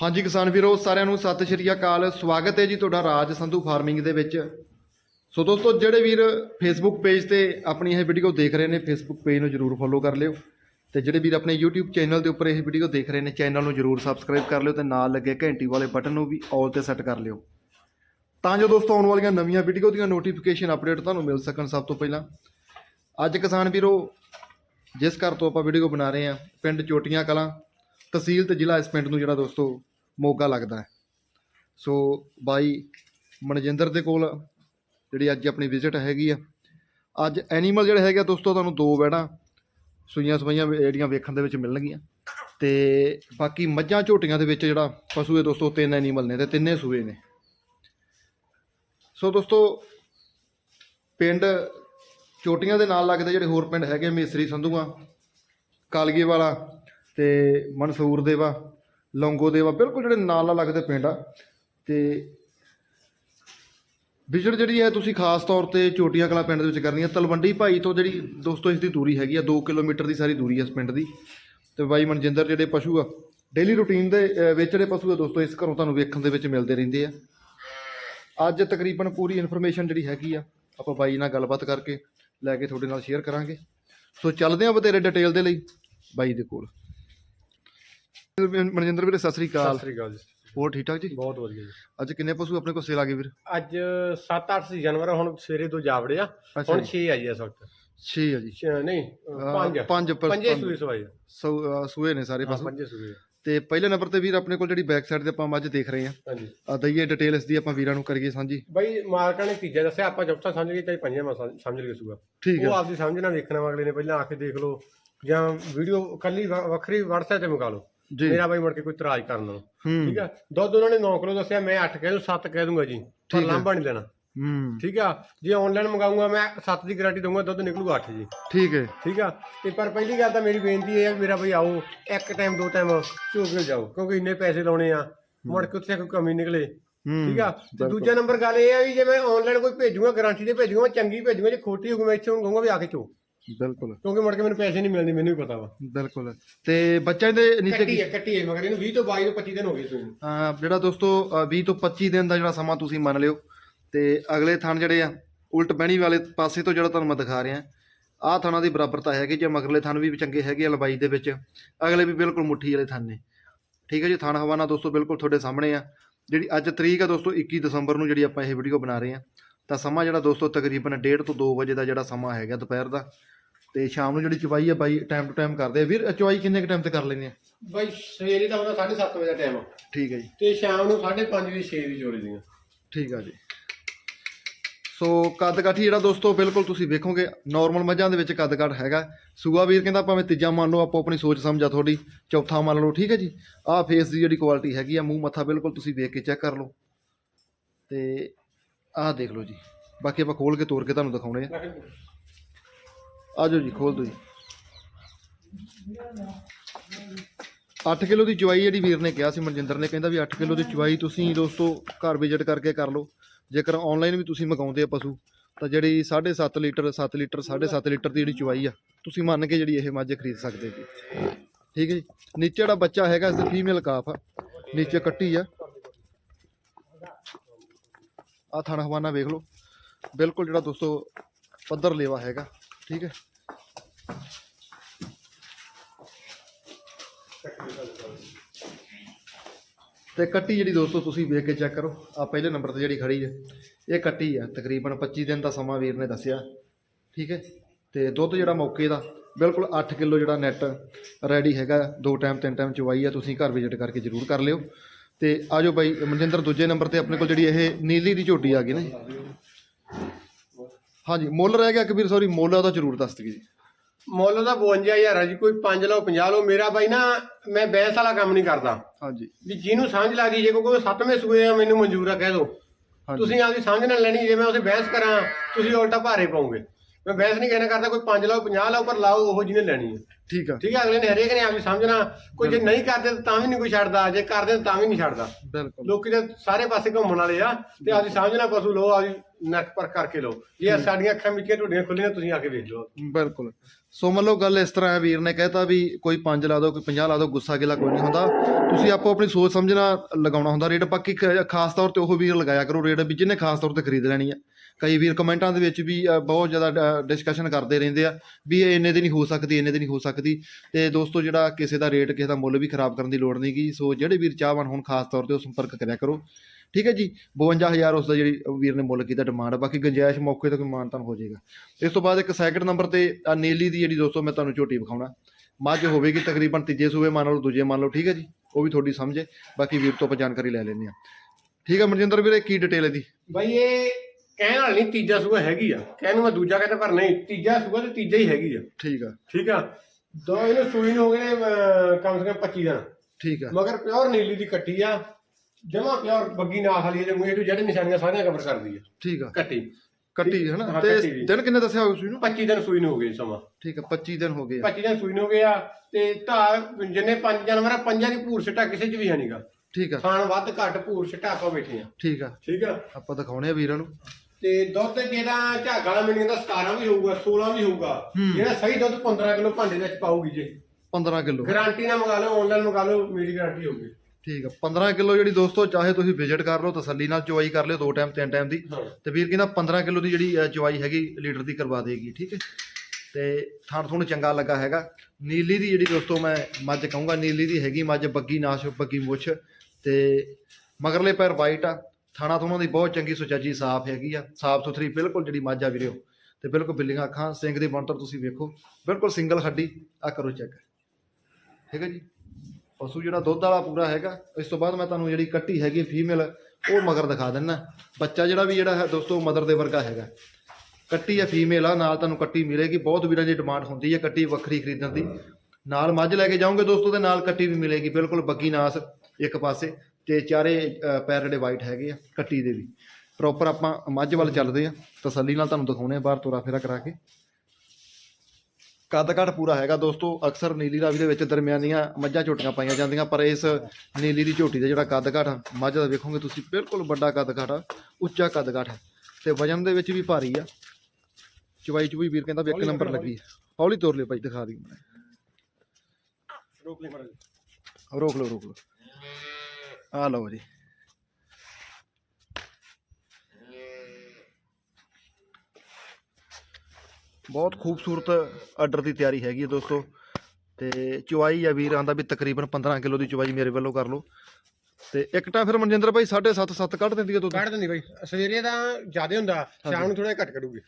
ਹਾਂਜੀ ਕਿਸਾਨ ਵੀਰੋ, ਸਾਰਿਆਂ ਨੂੰ ਸਤਿ ਸ਼੍ਰੀ ਅਕਾਲ। ਸਵਾਗਤ ਹੈ ਜੀ ਤੁਹਾਡਾ ਰਾਜ ਸੰਧੂ ਫਾਰਮਿੰਗ ਦੇ ਵਿੱਚ। ਸੋ ਦੋਸਤੋ, ਜਿਹੜੇ ਵੀਰ ਫੇਸਬੁੱਕ ਪੇਜ ਤੇ ਆਪਣੀ ਇਹ ਵੀਡੀਓ ਦੇਖ ਰਹੇ ਨੇ ਫੇਸਬੁੱਕ ਪੇਜ ਨੂੰ ਜਰੂਰ ਫੋਲੋ ਕਰ ਲਿਓ। ਤੇ ਜਿਹੜੇ ਵੀਰ ਆਪਣੇ YouTube ਚੈਨਲ ਦੇ ਉੱਪਰ ਇਹ ਵੀਡੀਓ ਦੇਖ ਰਹੇ ਨੇ ਚੈਨਲ ਨੂੰ ਜਰੂਰ ਸਬਸਕ੍ਰਾਈਬ ਕਰ ਲਿਓ ਤੇ ਨਾਲ ਲੱਗੇ ਘੰਟੀ ਵਾਲੇ ਬਟਨ ਨੂੰ ਵੀ ਆਲ ਤੇ ਸੈੱਟ ਕਰ ਲਿਓ। ਤਾਂ ਜੋ ਦੋਸਤੋ, ਆਉਣ ਵਾਲੀਆਂ ਨਵੀਆਂ ਵੀਡੀਓ ਦੀਆਂ ਨੋਟੀਫਿਕੇਸ਼ਨ ਅਪਡੇਟ ਤੁਹਾਨੂੰ ਮਿਲ ਸਕਣ ਸਭ ਤੋਂ ਪਹਿਲਾਂ। ਅੱਜ ਕਿਸਾਨ ਵੀਰੋ, ਜਿਸ ਘਰ ਤੋਂ ਆਪਾਂ ਵੀਡੀਓ ਬਣਾ ਰਹੇ ਹਾਂ, ਪਿੰਡ ਚੋਟੀਆਂ ਕਲਾਂ, ਤਹਿਸੀਲ ਤੇ ਜ਼ਿਲ੍ਹਾ ਇਸ ਪਿੰਡ ਨੂੰ ਜਿਹੜਾ ਦੋਸਤੋ ਮੋਗਾ ਲੱਗਦਾ ਹੈ। ਸੋ ਬਾਈ ਮਨਜਿੰਦਰ ਦੇ ਕੋਲ ਜਿਹੜੀ ਅੱਜ ਆਪਣੀ ਵਿਜ਼ਿਟ ਹੈਗੀ ਆ। ਅੱਜ ਐਨੀਮਲ ਜਿਹੜੇ ਹੈਗੇ ਆ ਦੋਸਤੋ, ਤੁਹਾਨੂੰ ਦੋ ਵੈੜਾਂ ਸੂਈਆਂ ਸਵਾਈਆਂ ਜਿਹੜੀਆਂ ਵੇਖਣ ਦੇ ਵਿੱਚ ਮਿਲਣਗੀਆਂ। ਤੇ ਬਾਕੀ ਮੱਝਾਂ ਝੋਟੀਆਂ ਦੇ ਵਿੱਚ ਜਿਹੜਾ ਪਸ਼ੂ ਹੈ ਦੋਸਤੋ, ਤਿੰਨ ਐਨੀਮਲ ਨੇ ਤੇ ਤਿੰਨੇ ਸੂਏ ਨੇ। ਸੋ ਦੋਸਤੋ, ਪਿੰਡ ਚੋਟੀਆਂ ਦੇ ਨਾਲ ਲੱਗਦੇ ਜਿਹੜੇ ਹੋਰ ਪਿੰਡ ਹੈਗੇ ਮੇਸਰੀ ਸੰਧੂਆਂ ਕਾਲਗੀ ਵਾਲਾ ਤੇ ਮਨਸੂਰ ਦੇਵਾ ਲੌਂਗੋ ਦੇਵਾ ਬਿਲਕੁਲ ਜਿਹੜੇ ਨਾਲ ਨਾਲ ਲੱਗਦੇ ਪਿੰਡ ਆ। ਤੇ ਵਿਜਟ ਜਿਹੜੀ ਹੈ ਤੁਸੀਂ ਖਾਸ ਤੌਰ ਤੇ ਚੋਟੀਆਂ ਕਲਾ ਪਿੰਡ ਦੇ ਵਿੱਚ ਕਰਨੀ ਹੈ ਤਲਵੰਡੀ ਭਾਈ ਤੋਂ ਜਿਹੜੀ ਦੋਸਤੋ ਇਸ ਦੀ ਦੂਰੀ ਹੈਗੀ ਆ 2 ਕਿਲੋਮੀਟਰ ਦੀ ਸਾਰੀ ਦੂਰੀ ਹੈ ਇਸ ਪਿੰਡ ਦੀ। ਤੇ ਬਾਈ ਮਨਜਿੰਦਰ ਜਿਹੜੇ ਪਸ਼ੂ ਆ ਡੇਲੀ ਰੂਟੀਨ ਦੇ ਵਿੱਚ ਜਿਹੜੇ ਪਸ਼ੂ ਆ ਦੋਸਤੋ, ਇਸ ਘਰੋਂ ਤੁਹਾਨੂੰ ਵੇਖਣ ਦੇ ਵਿੱਚ ਮਿਲਦੇ ਰਹਿੰਦੇ ਆ। ਅੱਜ ਤਕਰੀਬਨ ਪੂਰੀ ਇਨਫੋਰਮੇਸ਼ਨ ਜਿਹੜੀ ਹੈਗੀ ਆ, ਆਪਾਂ ਬਾਈ ਨਾਲ ਗੱਲਬਾਤ ਕਰਕੇ ਲੈ ਕੇ ਤੁਹਾਡੇ ਨਾਲ ਸ਼ੇਅਰ ਕਰਾਂਗੇ। ਸੋ ਚੱਲਦੇ ਆ ਬਤੇਰੇ ਡਿਟੇਲ ਦੇ ਲਈ, ਬਾਈ ਦੇ ਕੋਲ। ਮਨਜਿੰਦਰ ਵੀਰੇ ਸਤਿ ਸ੍ਰੀ ਸਤਿ ਅਕਾਲ ਸ੍ਰੀ ਅਕਾਲ ਜੀ। ਹੋਰ ਠੀਕ ਠਾਕ ਜੀ? ਬਹੁਤ ਵਧੀਆ ਜੀ। ਅੱਜ ਕਿੰਨੇ ਪਸ਼ੂ ਆਪਣੇ ਕੋਲ ਸੇਲ ਆ ਗਏ ਵੀਰ? ਅੱਜ 7-8 ਸੀ ਜਾਨਵਰ ਹੁਣ ਸਵੇਰੇ ਤੋਂ ਜਾਵੜੇ ਆ ਹੁਣ ਜੀ। 6 ਆਈ ਆ ਇਸ ਵਕਤ 6 ਆ ਜੀ। ਨਹੀਂ ਅਹ, 5 ਪੰਜ। ਸੂਏ ਸਵਾਈ ਸੂਏ ਨੇ ਸਾਰੇ ਹਾਂ ਪਸ਼ੂ। ਪੰਜੇ ਸੂਏ। ਤੇ ਪਹਿਲੇ ਨੰਬਰ ਤੇ ਵੀਰ ਆਪਣੇ ਕੋਲ ਜਿਹੜੀ ਬੈਕ ਸਾਈਡ ਤੇ ਆਪਾਂ ਮੱਝ ਦੇਖ ਰਹੇ ਹਾਂਜੀ। ਆ ਦਈਏ ਡਿਟੇਲ ਇਸ ਦੀ ਆਪਾਂ ਵੀਰਾਂ ਨੂੰ ਕਰੀਏ ਸਾਂਝੀ। ਬਈ ਮਾਲਕਾਂ ਨੇ ਤੀਜਾ ਦੱਸਿਆ ਆਪਾਂ ਚੌਥਾ ਸਮਝ ਗਏ ਚਾਹੇ ਪੰਜੇ ਮਾ ਸਮਝ ਲਈਏ ਠੀਕ ਉਹ ਹੈ ਆਪਦੀ ਸਮਝਣਾ ਵੇਖਣਾ ਅਗਲੇ ਨੇ ਪਹਿਲਾਂ ਆ ਕੇ ਦੇਖ ਲਓ ਜਾਂ ਵੀਡੀਓ ਕੱਲੀ ਵੱਖਰੀ WhatsApp ਤੇ ਮੰਗਾ ਲਓ। ਜੀ। ਮੇਰਾ ਬਾਈ ਮੁੜ ਕੇ ਕੋਈ ਇਤਰਾਜ਼ ਕਰਨ ਨੂੰ ਹੂੰ। ਠੀਕ ਆ? ਦੁੱਧ ਉਹਨਾਂ ਨੇ 9 ਕਿਲੋ ਦੱਸਿਆ ਮੈਂ 8 ਕਹਿ ਦੂੰ 7 ਕਹਿ ਦੂੰਗਾ ਜੀ। ਪਰ ਠੀਕ। ਲਾਂਭਾ ਨਹੀਂ ਦੇਣਾ। ਹੂੰ। ਠੀਕ ਆ? ਜੇ ਆਨਲਾਈਨ ਮੰਗਾਉਂਗਾ ਮੈਂ 7 ਦੀ ਗਾਰੰਟੀ ਦਊਂਗਾ ਦੁੱਧ ਨਿਕਲੂਗਾ 8 ਜੀ। ਠੀਕ ਹੈ ਠੀਕ ਆ? ਤੇ ਪਰ ਪਹਿਲੀ ਗੱਲ ਤਾਂ ਮੇਰੀ ਬੇਨਤੀ ਇਹ ਹੈ ਵੀ ਮੇਰਾ ਭਈ ਆਓ ਇੱਕ ਟਾਈਮ ਦੋ ਟਾਈਮ ਝੋਕ ਕੇ ਜਾਓ ਕਿਉਂਕਿ ਇੰਨੇ ਪੈਸੇ ਲਾਉਣੇ ਆ। ਮੁੜ ਕੇ ਉੱਥੇ ਕੋਈ ਕਮੀ ਨਿਕਲੇ। ਹੂੰ ਠੀਕ ਆ? ਤੇ ਦੂਜਾ ਨੰਬਰ ਗੱਲ ਇਹ ਆ ਵੀ ਜੇ ਮੈਂ ਆਨਲਾਈਨ ਕੋਈ ਭੇਜੂਗਾ ਗਾਰੰਟੀ ਤੇ ਭੇਜੂਗਾ ਮੈਂ ਚੰਗੀ ਭੇਜੂਗਾ ਜੇ ਖੋਟੀ ਹੋਊਗੀ ਮੈਂ ਇੱਥੇ ਹੁਣ ਕਹੂੰਗਾ ਵੀ ਆ ਕੇ ਚੋ। ਬਿਲਕੁਲ। ਕਿਉਂਕਿ ਮੁੜ ਕੇ ਮੈਨੂੰ ਪੈਸੇ ਨਹੀਂ ਮਿਲਦੇ ਮੈਨੂੰ ਵੀ ਪਤਾ ਵਾ। ਬਿਲਕੁਲ। ਤੇ ਬੱਚਿਆਂ ਦੇ ਨੀਚੇ ਕੱਟੀ ਹੈ ਕੱਟੀ ਹੈ ਮਗਰ ਇਹਨੂੰ 20 ਤੋਂ 22 ਤੋਂ 25 ਦਿਨ ਹੋ ਗਏ ਸੂਈ ਨੂੰ। ਅਹ ਜਿਹੜਾ ਦੋਸਤੋ ਅਹ 20 ਤੋਂ 25 ਦਿਨ ਦਾ ਜਿਹੜਾ ਸਮਾਂ ਤੁਸੀਂ ਮੰਨ ਲਿਓ ਤੇ ਅਗਲੇ ਥਣ ਜਿਹੜੇ ਆ ਉਲਟ ਬਹਿਣੀ ਵਾਲੇ ਪਾਸੇ ਤੋਂ ਜਿਹੜਾ ਤੁਹਾਨੂੰ ਮੈਂ ਦਿਖਾ ਰਿਹਾ ਆਹ ਥਣਾਂ ਦੀ ਬਰਾਬਰਤਾ ਹੈਗੀ ਜੇ ਮਗਰਲੇ ਥਣ ਵੀ ਚੰਗੇ ਹੈਗੇ ਆ ਲੰਬਾਈ ਦੇ ਵਿੱਚ ਅਗਲੇ ਵੀ ਬਿਲਕੁਲ ਮੁੱਠੀ ਵਾਲੇ ਥਣ ਨੇ। ਠੀਕ ਹੈ ਜੀ ਥਣ ਹਵਾਨਾ ਦੋਸਤੋ ਬਿਲਕੁਲ ਤੁਹਾਡੇ ਸਾਹਮਣੇ ਆ ਜਿਹੜੀ ਅੱਜ ਤਰੀਕ ਆ ਦੋਸਤੋ 21 ਦਸੰਬਰ ਨੂੰ ਜਿਹੜੀ ਆਪਾਂ ਇਹ ਵੀਡੀਓ ਬਣਾ ਰਹੇ ਆ। ਤਾਂ ਸਮਾਂ ਜਿਹੜਾ ਦੋਸਤੋ ਤਕਰੀਬਨ 1:30 ਤੋਂ 2 ਵਜੇ ਦਾ ਜਿਹੜਾ ਸਮਾਂ ਹੈਗਾ ਦੁਪਹਿਰ ਦਾ ਤੇ ਸ਼ਾਮ ਨੂੰ ਜਿਹੜੀ ਚਵਾਈ ਆ ਬਾਈ ਟਾਈਮ ਟੂ ਟਾਈਮ ਕਰਦੇ ਆ। ਵੀਰ ਚਵਾਈ ਕਿੰਨੇ ਕ ਟਾਈਮ ਤੇ ਕਰ ਲੈਂਦੇ ਆ? ਬਾਈ ਸਵੇਰੇ ਤਾਂ ਹੁੰਦਾ 7:30 ਵਜੇ ਦਾ ਟਾਈਮ ਠੀਕ ਹੈ ਜੀ। ਤੇ ਸ਼ਾਮ ਨੂੰ 5:30 ਦੀ 6 ਦੀ ਜੋੜੀ ਦੀਆਂ। ਠੀਕ ਆ ਜੀ। ਸੋ ਕੱਦ ਕਾਠੀ ਜਿਹੜਾ ਦੋਸਤੋ ਬਿਲਕੁਲ ਤੁਸੀਂ ਵੇਖੋਗੇ ਨਾਰਮਲ ਮੱਝਾਂ ਦੇ ਵਿੱਚ ਕੱਦ ਕਾਠ ਹੈਗਾ। ਸੂਆ ਵੀਰ ਕਹਿੰਦਾ ਭਾਵੇਂ ਤੀਜਾ ਮੰਨ ਲਓ ਆਪੋ ਆਪਣੀ ਸੋਚ ਸਮਝਾ ਤੁਹਾਡੀ। ਚੌਥਾ ਮੰਨ ਲਓ ਠੀਕ ਹੈ ਜੀ। ਆਹ ਫੇਸ ਦੀ ਜਿਹੜੀ ਕੁਆਲਿਟੀ ਹੈਗੀ ਆ ਮੂੰਹ ਮੱਥਾ ਬਿਲਕੁਲ ਤੁਸੀਂ ਵੇਖ ਕੇ ਚੈੱਕ ਕਰ ਲਓ। ਤੇ ਆਹ ਦੇਖ ਲਓ ਜੀ। ਬਾਕੀ ਆਪਾਂ ਖੋਲ ਕੇ ਤੋੜ ਕੇ ਤੁਹਾਨੂੰ ਦਿਖਾਉਣੇ ਆ। ਜਾਓ ਜੀ, ਖੋਲ ਦਿਓ ਜੀ। 8 ਕਿਲੋ ਦੀ ਚਵਾਈ ਜਿਹੜੀ ਵੀਰ ਨੇ ਕਿਹਾ ਸੀ, ਮਨਜਿੰਦਰ ਨੇ, ਕਹਿੰਦਾ ਵੀ 8 ਕਿਲੋ ਦੀ ਚਵਾਈ ਤੁਸੀਂ ਦੋਸਤੋ ਘਰ ਵਿਜ਼ਿਟ ਕਰਕੇ ਕਰ ਲਓ। ਜੇਕਰ ਆਨਲਾਈਨ ਵੀ ਤੁਸੀਂ ਮੰਗਾਉਂਦੇ ਆ ਪਸ਼ੂ, ਤਾਂ ਜਿਹੜੀ 7.5 ਲੀਟਰ 7 ਲੀਟਰ 7.5 ਲੀਟਰ ਦੀ ਜਿਹੜੀ ਚਵਾਈ ਆ, ਤੁਸੀਂ ਮੰਨ ਕੇ ਜਿਹੜੀ ਇਹ ਮੱਝ ਖਰੀਦ ਸਕਦੇ ਜੀ। ਠੀਕ ਹੈ ਜੀ। ਨੀਚੇ ਜਿਹੜਾ ਬੱਚਾ ਹੈਗਾ, ਇਸ ਫੀਮੇਲ ਕਾਫ ਆ। ਨੀਚੇ ਕੱਟੀ ਆ। ਆ ਥਾਣਾ ਹਵਾਨਾ ਵੇਖ ਲਓ। ਬਿਲਕੁਲ ਜਿਹੜਾ ਦੋਸਤੋ ਪੱਧਰ ਲੇਵਾ ਹੈਗਾ, ਠੀਕ ਹੈ। ਤੇ ਕੱਟੀ ਜਿਹੜੀ ਦੋਸਤੋ ਤੁਸੀਂ ਵੇਖ ਕੇ ਚੈੱਕ ਕਰੋ ਆ ਪਹਿਲੇ ਨੰਬਰ ਤੇ ਜਿਹੜੀ ਖੜੀ ਹੈ, ਇਹ ਕੱਟੀ ਆ ਤਕਰੀਬਨ 25 ਦਿਨ ਦਾ ਸਮਾਂ ਵੀਰ ਨੇ ਦੱਸਿਆ, ਠੀਕ ਹੈ। ਤੇ ਦੁੱਧ ਜਿਹੜਾ ਮੌਕੇ ਦਾ, ਬਿਲਕੁਲ 8 ਕਿਲੋ ਜਿਹੜਾ ਨੈਟ ਰੈਡੀ ਹੈਗਾ, ਦੋ ਟਾਈਮ ਤਿੰਨ ਟਾਈਮ ਚਵਾਈ ਆ, ਤੁਸੀਂ ਘਰ ਵਿਜ਼ਿਟ ਕਰਕੇ ਜ਼ਰੂਰ ਕਰ ਲਿਓ। ਤੇ ਆਜੋ ਬਾਈ ਮਨਜਿੰਦਰ ਦੂਜੇ ਨੰਬਰ ਤੇ ਆਪਣੇ ਕੋਲ ਜਿਹੜੀ ਇਹ ਨੀਲੀ ਦੀ ਝੋਟੀ ਆ ਗਈ ਨਾ ਜੀ। ਹਾਂਜੀ ਮੁੱਲ ਰਹਿ ਗਿਆ ਕਬੀਰ ਸੌਰੀ ਮੁੱਲ ਉਹਦਾ ਜ਼ਰੂਰ ਦੱਸ ਦਿਓ ਜੀ। ਮੁੱਲ ਦਾ 52000 ਆ ਜੀ ਕੋਈ 5 ਲਓ 50 ਲਓ। ਮੇਰਾ ਬਾਈ ਨਾ ਮੈਂ ਬੈਂਸ ਵਾਲਾ ਕੰਮ ਨਹੀਂ ਕਰਦਾ। ਹਾਂਜੀ। ਵੀ ਜਿਹਨੂੰ ਸਮਝ ਲੱਗਦੀ ਜੇ ਕੋਈ ਸੱਤਵੇਂ ਸੂਏ ਆ ਮੈਨੂੰ ਮਨਜ਼ੂਰ ਆ ਕਹਿ ਦੋ। ਤੁਸੀਂ ਆਪਦੀ ਸਮਝ ਨਾਲ ਲੈਣੀ ਜੇ ਮੈਂ ਉਸੇ ਬਹਿਸ ਕਰਾਂ ਤੁਸੀਂ ਉਲਟਾ ਭਾਰੇ ਪਾਉਂਗੇ। ਮੈਂ ਬਹਿਸ ਨਹੀਂ ਕਹਿਣਾ ਕਰਦਾ ਕੋਈ 5 ਲਾਓ 50 ਲਾਓ ਪਰ ਲਾਓ ਉਹ ਜਿਹਨੇ ਲੈਣੀ ਹੈ। ਠੀਕ ਆ। ਠੀਕ ਹੈ ਅਗਲੇ ਨੇ ਹਰੇਕ ਨੇ ਆਪਦੀ ਸਮਝਣਾ ਕੋਈ ਜੇ ਨਹੀਂ ਕਰਦੇ ਤਾਂ ਵੀ ਨਹੀਂ ਕੋਈ ਛੱਡਦਾ ਜੇ ਕਰਦੇ ਤਾਂ ਵੀ ਨਹੀਂ ਛੱਡਦਾ। ਬਿਲਕੁਲ। ਲੋਕੀ ਤਾਂ ਸਾਰੇ ਪਾਸੇ ਘੁੰਮਣ ਵਾਲੇ ਆ ਤੇ ਆਪਦੀ ਸਮਝਣਾ ਪਸ਼ੂ ਲੋ ਆਪਦੀ ਨੱਕ ਪਰ ਕਰਕੇ ਲਓ। ਜੇ ਸਾਡੀਆਂ ਅੱਖਾਂ ਵਿੱਚ ਢੋਡੀਆਂ ਖੁੱਲੀਆਂ ਤੁਸੀਂ ਆ ਕੇ ਵੇਖ ਲਓ। ਬਿਲਕੁਲ। ਸੋ ਮੰਨ ਲਓ ਗੱਲ ਇਸ ਤਰ੍ਹਾਂ ਹੈ ਵੀਰ ਨੇ ਕਹਿਤਾ ਵੀ ਕੋਈ 5 ਲਾ ਦਿਓ ਕੋਈ 50 ਲਾ ਦਿਓ ਗੁੱਸਾ ਗਿਲਾ ਕੋਈ ਨਹੀਂ ਹੁੰਦਾ। ਤੁਸੀਂ ਆਪੋ ਆਪਣੀ ਸੋਚ ਸਮਝਣਾ ਲਗਾਉਣਾ ਹੁੰਦਾ। ਰੇਟ ਬਾਕੀ ਖ- ਖਾਸ ਤੌਰ ਤੇ ਉਹ ਵੀਰ ਲਗਾਇਆ ਕਰੋ ਰੇਟ ਵੀ ਜਿਹਨੇ ਖਾਸ ਤੌਰ ਤੇ ਖਰੀਦ ਲੈਣੀ ਆ। ਕਈ ਵੀਰ ਕਮੈਂਟਾਂ ਦੇ ਵਿੱਚ ਵੀ ਬਹੁਤ ਜ਼ਿਆਦਾ ਡਿਸਕਸ਼ਨ ਕਰਦੇ ਰਹਿੰਦੇ ਆ ਵੀ ਇਹ ਇੰਨੇ ਦੀ ਨਹੀਂ ਹੋ ਸਕਦੀ, ਇੰਨੇ ਦੀ ਨਹੀਂ ਹੋ ਸਕਦੀ। ਤੇ ਦੋਸਤੋ, ਜਿਹੜਾ ਕਿਸੇ ਦਾ ਰੇਟ ਕਿਸੇ ਦਾ ਮੁੱਲ ਵੀ ਖਰਾਬ ਕਰਨ ਦੀ ਲੋੜ ਨਹੀਂ ਗੀ, ਸੋ ਜਿਹੜੇ ਵੀਰ ਚਾਹਵਾਨ ਹੁਣ, ਖਾਸ ਤੌਰ ਤੇ ਉਹ ਸੰਪਰਕ ਕਰਿਆ ਕਰੋ। ਠੀਕ ਹੈ ਜੀ? 52000 ਉਸ ਦਾ ਜਿਹੜੀ ਵੀਰ ਨੇ ਮੁੱਲ ਕੀਤਾ ਡਿਮਾਂਡ ਬਾਕੀ ਗੁੰਜਾਇਸ਼ ਮੌਕੇ ਤੇ ਕੋਈ ਮਾਨਤਾਨ ਹੋ ਜਾਏਗਾ। ਇਸ ਤੋਂ ਬਾਅਦ ਇੱਕ ਸੈਕਿੰਡ ਨੰਬਰ ਤੇ ਨੀਲੀ ਦੀ ਜਿਹੜੀ ਦੋਸਤੋ, ਮੈਂ ਤੁਹਾਨੂੰ ਝੋਟੀ ਵਿਖਾਉਣਾ। ਮੱਝ ਹੋਵੇਗੀ ਤਕਰੀਬਨ ਤੀਜੇ ਸੂਬੇ ਮੰਨ ਲਓ, ਦੂਜੇ ਮੰਨ ਲਓ, ਠੀਕ ਹੈ ਜੀ? ਉਹ ਵੀ ਤੁਹਾਡੀ ਸਮਝੇ ਬਾਕੀ ਵੀਰ ਤੋਂ ਆਪਾਂ ਜਾਣਕਾਰੀ ਲੈ ਲੈਂਦੇ ਆ ਠੀਕ ਹੈ ਮਨਜਿੰਦਰ ਵੀਰੇ, ਕੀ ਡਿਟੇਲ ਇਹਦੀ? ਬਾਈ, ਇਹ ਕਹਿਣ ਵਾਲੀ ਨਹੀਂ ਤੀਜਾ ਸੂਆ ਹੈਗੀ ਆ। ਕਹਿਣ ਨੂੰ ਮੈਂ ਦੂਜਾ ਕਹਿੰਦਾ ਪਰ ਨਹੀਂ ਤੀਜਾ ਸੂਆ ਤੇ ਤੀਜਾ ਹੀ ਹੈਗੀ ਆ। ਠੀਕ ਆ। ਠੀਕ ਆ? ਦੋ ਇਹਨੂੰ ਸੂਈ ਨੂੰ ਹੋ ਗਏ ਨੇ ਅਹ, ਕਮ ਸੇ ਕਮ 25 ਦਿਨ ਠੀਕ ਆ। ਮਗਰ ਪਿਓਰ ਨੀਲੀ ਦੀ ਕੱਟੀ ਆ ਜਮਾ ਪਿਓਰ ਬੱਗੀ ਨਾਖ ਵਾਲੀ ਜੇ ਮੂਹੇ ਤੋਂ ਜਿਹੜੇ ਨਿਸ਼ਾਨੀਆਂ ਸਾਰੀਆਂ ਕਵਰ ਕਰਦੀ ਆ। ਠੀਕ ਆ। ਕੱਟੀ। ਕੱਟੀ ਹੈ ਨਾ ਹਾਂ, ਤੇ ਕੱਟੀ ਵੀ। ਦਿਨ ਕਿੰਨੇ ਦੱਸਿਆ ਹੋਇਆ ਤੁਸੀਂ ਨੂੰ? 25 ਦਿਨ ਸੂਈ ਨੂੰ ਹੋ ਗਏ ਸਮਾਂ। ਠੀਕ ਆ 25 ਦਿਨ ਹੋ ਗਏ ਆ। 25 ਦਿਨ ਸੂਈ ਨੂੰ ਹੋ ਗਏ ਆ ਤੇ ਧਾਰ ਜਿੰਨੇ ਪੰਜ ਜਾਨਵਰ ਆ ਪੰਜਾਂ ਦੀ ਭੂਰ ਛਟਾ ਕਿਸੇ ਚ ਵੀ ਹੈ ਨਹੀਂਗਾ ਠੀਕ ਆ। ਖਾਣ ਵੱਧ ਘੱਟ ਭੂਰ ਛਟਾ ਆਪਾਂ ਬੈਠੇ ਆ। ਠੀਕ ਆ। ਠੀਕ ਆ? ਆਪਾਂ ਦਿਖਾਉਣੇ ਆ ਵੀਰਾਂ ਨੂੰ। ਤੇ ਦੁੱਧ ਜਿਹੜਾ ਝਾਗ ਵਾਲਾ ਮੈਨੂੰ ਕਹਿੰਦਾ 17 ਵੀ ਹੋਊਗਾ 16 ਵੀ ਹੋਊਗਾ। ਜਿਹੜਾ ਸਹੀ ਦੁੱਧ 15 ਕਿਲੋ ਭਾਂਡੇ ਵਿੱਚ ਪਾਊਗੀ ਜੇ। 15 ਕਿਲੋ। ਗਾਰੰਟੀ ਨਾਲ ਮੰਗਾ ਲਓ ਆਨਲਾਈਨ ਮੰਗਾ ਲਓ ਮੇਰੀ ਗਾਰੰਟੀ ਹੋਊਗੀ। ਠੀਕ ਆ 15 ਕਿਲੋ ਜਿਹੜੀ ਦੋਸਤੋ ਚਾਹੇ ਤੁਸੀਂ ਵਿਜ਼ਿਟ ਕਰ ਲਓ ਤਸੱਲੀ ਨਾਲ ਚੁਆਈ ਕਰ ਲਿਓ ਦੋ ਟਾਈਮ ਤਿੰਨ ਟਾਈਮ ਦੀ। ਹਾਂ। ਤੇ ਵੀਰ ਕਹਿੰਦਾ 15 ਕਿਲੋ ਦੀ ਜਿਹੜੀ ਅ, ਚੁਆਈ ਹੈਗੀ ਲੀਟਰ ਦੀ ਕਰਵਾ ਦੇਗੀ ਠੀਕ ਹੈ। ਤੇ ਥਣ ਥੁਣ ਚੰਗਾ ਲੱਗਾ ਹੈਗਾ। ਨੀਲੀ ਦੀ ਜਿਹੜੀ ਦੋਸਤੋ ਮੈਂ ਮੱਝ ਕਹੂੰਗਾ ਨੀਲੀ ਦੀ ਹੈਗੀ ਮੱਝ ਬੱਗੀ ਨਾਸ਼ ਬੱਗੀ ਮੁੱਛ। ਤੇ ਮਗਰਲੇ ਪੈਰ ਵਾਈਟ ਆ। ਥਾਣਾ ਥੁਣਾ ਦੀ ਬਹੁਤ ਚੰਗੀ ਸੁਚੱਜੀ ਸਾਫ਼ ਹੈਗੀ ਆ, ਸਾਫ਼ ਸੁਥਰੀ ਬਿਲਕੁਲ ਜਿਹੜੀ ਮੱਝ ਆ ਵੀਰਿਓ ਤੇ ਬਿਲਕੁਲ ਬਿੱਲੀਆਂ ਅੱਖਾਂ, ਸਿੰਘ ਦੀ ਬਣਤਰ ਤੁਸੀਂ ਵੇਖੋ, ਬਿਲਕੁਲ ਸਿੰਗਲ ਹੱਡੀ, ਆ ਕਰੋ ਚੈੱਕ। ਠੀਕ ਹੈ ਜੀ? ਪਸ਼ੂ ਜਿਹੜਾ ਦੁੱਧ ਵਾਲਾ ਪੂਰਾ ਹੈਗਾ, ਇਸ ਤੋਂ ਬਾਅਦ ਮੈਂ ਤੁਹਾਨੂੰ ਜਿਹੜੀ ਕੱਟੀ ਹੈਗੀ ਫੀਮੇਲ, ਉਹ ਮਗਰ ਦਿਖਾ ਦਿੰਨਾ। ਬੱਚਾ ਜਿਹੜਾ ਵੀ ਜਿਹੜਾ ਹੈ ਦੋਸਤੋ ਮਦਰ ਦੇ ਵਰਗਾ ਹੈਗਾ। ਕੱਟੀ ਆ ਫੀਮੇਲ ਆ, ਨਾਲ ਤੁਹਾਨੂੰ ਕੱਟੀ ਮਿਲੇਗੀ, ਬਹੁਤ ਵੀਰਾਂ ਦੀ ਡਿਮਾਂਡ ਹੁੰਦੀ ਹੈ ਕੱਟੀ ਵੱਖਰੀ ਖਰੀਦਣ ਦੀ। ਨਾਲ ਮੱਝ ਲੈ ਕੇ ਜਾਓਗੇ ਦੋਸਤੋ, ਤੇ ਨਾਲ ਕੱਟੀ ਵੀ ਮਿਲੇਗੀ, ਬਿਲਕੁਲ ਬੱਗੀ ਨਾਸ ਇੱਕ ਪਾਸੇ। ਤੇ ਚਾਰੇ ਪੈਰ ਜਿਹੜੇ ਵਾਈਟ ਹੈਗੇ ਆ ਕੱਟੀ ਦੇ ਵੀ। ਪ੍ਰੋਪਰ ਆਪਾਂ ਮੱਝ ਵੱਲ ਚੱਲਦੇ ਆ। ਤਸੱਲੀ ਨਾਲ ਤੁਹਾਨੂੰ ਦਿਖਾਉਣੇ ਆ ਬਾਹਰ ਤੋਰਾ ਫੇਰਾ ਕਰਾ ਕੇ। ਕੱਦ ਘੱਟ ਪੂਰਾ ਹੈਗਾ ਦੋਸਤੋ ਅਕਸਰ ਨੀਲੀ ਰਾਵੀ ਦੇ ਵਿੱਚ ਦਰਮਿਆਨੀਆਂ ਮੱਝਾਂ ਝੋਟੀਆਂ ਪਾਈਆਂ ਜਾਂਦੀਆਂ ਪਰ ਇਸ ਨੀਲੀ ਦੀ ਝੋਟੀ ਦਾ ਜਿਹੜਾ ਕੱਦ ਘੱਟ ਮੱਝ ਦਾ ਵੇਖੋਗੇ ਤੁਸੀਂ ਬਿਲਕੁਲ ਵੱਡਾ ਕੱਦ ਘੱਟ ਉੱਚਾ ਕੱਦ ਘੱਟ ਤੇ ਵਜਨ ਦੇ ਵਿੱਚ ਵੀ ਭਾਰੀ ਆ। ਚਵਾਈ ਚੁਈ ਵੀਰ ਕਹਿੰਦਾ ਵੀ ਇੱਕ ਨੰਬਰ ਲੱਗੀ। ਹੌਲੀ ਤੋਰ ਲਿਓ ਭਾਈ ਦਿਖਾ ਦੀ ਰੋਕ ਲਈ ਮਹਾਰਾਜ ਰੋਕ ਲਓ ਰੋਕ ਲਓ। ਆ ਲਓ ਜੀ ਬਹੁਤ ਖੂਬਸੂਰਤ ਆਰਡਰ ਦੀ ਤਿਆਰੀ ਹੈਗੀ ਹੈ ਦੋਸਤੋ। ਤੇ ਚੁਆਈ ਆ ਵੀਰਾਂ ਦਾ ਵੀ ਤਕਰੀਬਨ 15 ਕਿਲੋ ਦੀ ਚੁਆਈ ਮੇਰੇ ਵੱਲੋਂ ਕਰ ਲਓ। ਤੇ ਇੱਕ ਤਾਂ ਫਿਰ ਮਨਜਿੰਦਰ ਭਾਈ 7.5 7 ਕੱਢ ਦਿੰਦੀ ਹੈ ਦੁੱਧ। ਕੱਢ ਦਿੰਦੀ ਬਾਈ। ਸਵੇਰੇ ਤਾਂ ਜ਼ਿਆਦਾ ਹੁੰਦਾ, ਸ਼ਾਮ ਨੂੰ ਥੋੜਾ ਘੱਟ ਕਰੂਗੀ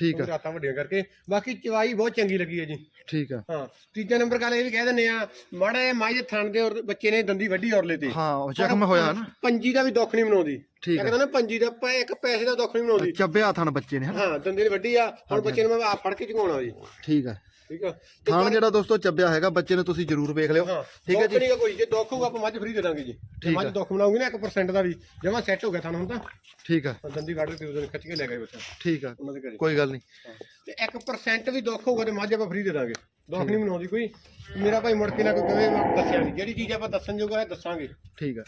ਠੀਕ ਆ। ਰਾਤਾਂ ਵੱਡੀਆਂ ਕਰਕੇ। ਬਾਕੀ ਚਵਾਈ ਬਹੁਤ ਚੰਗੀ ਲੱਗੀ ਹੈ ਜੀ। ਠੀਕ ਆ। ਹਾਂ ਤੀਜਾ ਨੰਬਰ ਗੱਲ ਇਹ ਵੀ ਕਹਿ ਦਿੰਦੇ ਆ ਮਾੜਾ ਮਾਈ ਦੇ ਥਣ ਦੇ ਔਰ ਬੱਚੇ ਨੇ ਦੰਦੀ ਵੱਡੀ ਔਰਲੇ ਤੇ ਹਾਂ ਉਹ ਜ਼ਖਮ ਹੋਇਆ ਨਾ। ਪੰਜੀ ਦਾ ਵੀ ਦੁੱਖ ਨਹੀਂ ਮਨਾਉਂਦੀ। ਠੀਕ। ਕਹਿੰਦਾ ਨਾ ਪੰਜੀ ਦਾ ਪ- ਇੱਕ ਪੈਸੇ ਦਾ ਦੁੱਖ ਨਹੀਂ ਮਨਾਉਂਦੀ। ਚੱਬਿਆ ਥਣ ਬੱਚੇ ਨੇ ਹਾਂ ਦੰਦੀ ਵੱਡੀ ਆ ਹੁਣ ਬੱਚੇ ਨੂੰ ਮੈਂ ਆ ਫੜ ਕੇ ਚੁਕਾਉਣਾ ਜੀ। ਠੀਕ ਆ। ਠੀਕ ਆ? ਥਣ ਜਿਹੜਾ ਦੋਸਤੋ ਚੱਬਿਆ ਹੈਗਾ ਬੱਚੇ ਨੂੰ ਤੁਸੀਂ ਜ਼ਰੂਰ ਵੇਖ ਲਿਓ। ਹਾਂ ਠੀਕ ਹੈ ਜੀ? ਕੋਈ ਜੇ ਦੁੱਖ ਹੋਊਗਾ ਆਪਾਂ ਮੱਝ ਫਰੀ ਦੇ ਦਾਂਗੇ ਜੀ। ਜੇ ਠੀਕ ਮੱਝ। ਦੁੱਖ ਮਨਾਉਂਗੀ ਨਾ 1% ਦਾ ਵੀ ਜਮਾ ਸੈੱਟ ਹੋ ਗਿਆ ਤੁਹਾਨੂੰ ਹੁਣ ਤਾਂ। ਠੀਕ ਆ। ਦੰਦੀ ਕੱਢ ਕੇ ਉਹਦੇ ਖਿੱਚ ਕੇ ਲੈ ਗਏ ਬੱਚਾ। ਠੀਕ ਆ। ਉਹਨਾਂ ਦੇ ਘਰੇ ਕੋਈ ਗੱਲ ਨਹੀਂ। ਤੇ 1% ਵੀ ਦੁੱਖ ਹੋਊਗਾ ਤੇ ਮੱਝ ਆਪਾਂ ਫਰੀ ਦੇ ਦਾਂਗੇ। ਦੁੱਖ ਨਹੀਂ ਮਨਾਉਂਦੀ ਕੋਈ। ਮੇਰਾ ਭਾਈ ਮੁੜ ਕੇ ਨਾ ਕੋਈ ਕਹੇ ਮੈਂ ਦੱਸਿਆ ਨਹੀਂ ਜਿਹੜੀ ਚੀਜ਼ ਆਪਾਂ ਦੱਸਣ ਜੋਗਾ ਹੈ ਦੱਸਾਂਗੇ। ਠੀਕ ਆ।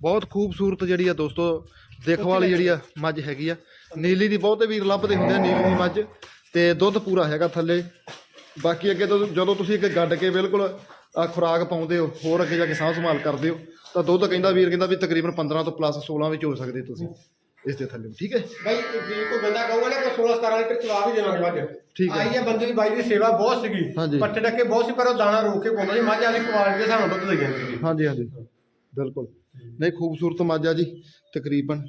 ਬਹੁਤ ਖੂਬਸੂਰਤ ਜਿਹੜੀ ਆ ਦੋਸਤੋ ਦੇਖੋ ਵਾਲੀ ਜਿਹੜੀ ਆ ਮੱਝ ਹੈਗੀ ਆ। ਨੀਲੀ ਦੀ ਬਹੁਤੇ ਵੀਰ ਲੱਭਦੇ ਹੁੰਦੇ ਆ ਨੀਲੀ ਦੀ ਮੱਝ। ਤੇ ਦੁੱਧ ਪੂਰਾ ਹੈਗਾ ਥੱਲੇ। ਬਾਕੀ ਅੱਗੇ ਤੋਂ ਜਦੋਂ ਤੁਸੀਂ ਇੱਕ ਗੱਡ ਕੇ ਬਿਲਕੁਲ ਆ ਖੁਰਾਕ ਪਾਉਂਦੇ ਹੋ ਹੋਰ ਅੱਗੇ ਜਾ ਕੇ ਸਾਂਭ ਸੰਭਾਲ ਕਰਦੇ ਹੋ ਤਾਂ ਦੁੱਧ ਕਹਿੰਦਾ ਵੀਰ ਕਹਿੰਦਾ ਵੀ ਤਕਰੀਬਨ 15 ਤੋਂ ਪਲੱਸ 16 ਵਿੱਚ ਹੋ ਸਕਦੇ ਤੁਸੀਂ ਇਸ ਦੇ ਥੱਲੇ ਠੀਕ ਹੈ? ਬਾਈ ਜੇ ਕੋਈ ਬੰਦਾ ਕਹੂਗਾ ਨਾ ਕਿ 16 17 ਲੀਟਰ ਚਵਾ ਵੀ ਦੇਵਾਂਗੇ ਮੱਝ ਠੀਕ ਹੈ। ਆਈ ਹੈ ਬੰਦੇ ਦੀ ਬਾਈ ਦੀ ਸੇਵਾ ਬਹੁਤ ਸੀਗੀ। ਪੱਟੇ ਡੱਕੇ ਬਹੁਤ ਸੀ ਪਰ ਉਹ ਦਾਣਾ ਰੋਕ ਕੇ ਪਾਉਂਦਾ ਸੀ ਮੱਝ ਵਾਲੀ ਕੁਆਲਿਟੀ ਦੇ ਨਾਲ ਦੁੱਧ ਦੇ ਜਾਂਦੀ ਸੀ ਹਾਂਜੀ ਹਾਂਜੀ। ਬਿਲਕੁਲ। ਨਹੀਂ ਖੂਬਸੂਰਤ ਮੱਝ ਆ ਜੀ ਤਕਰੀਬਨ।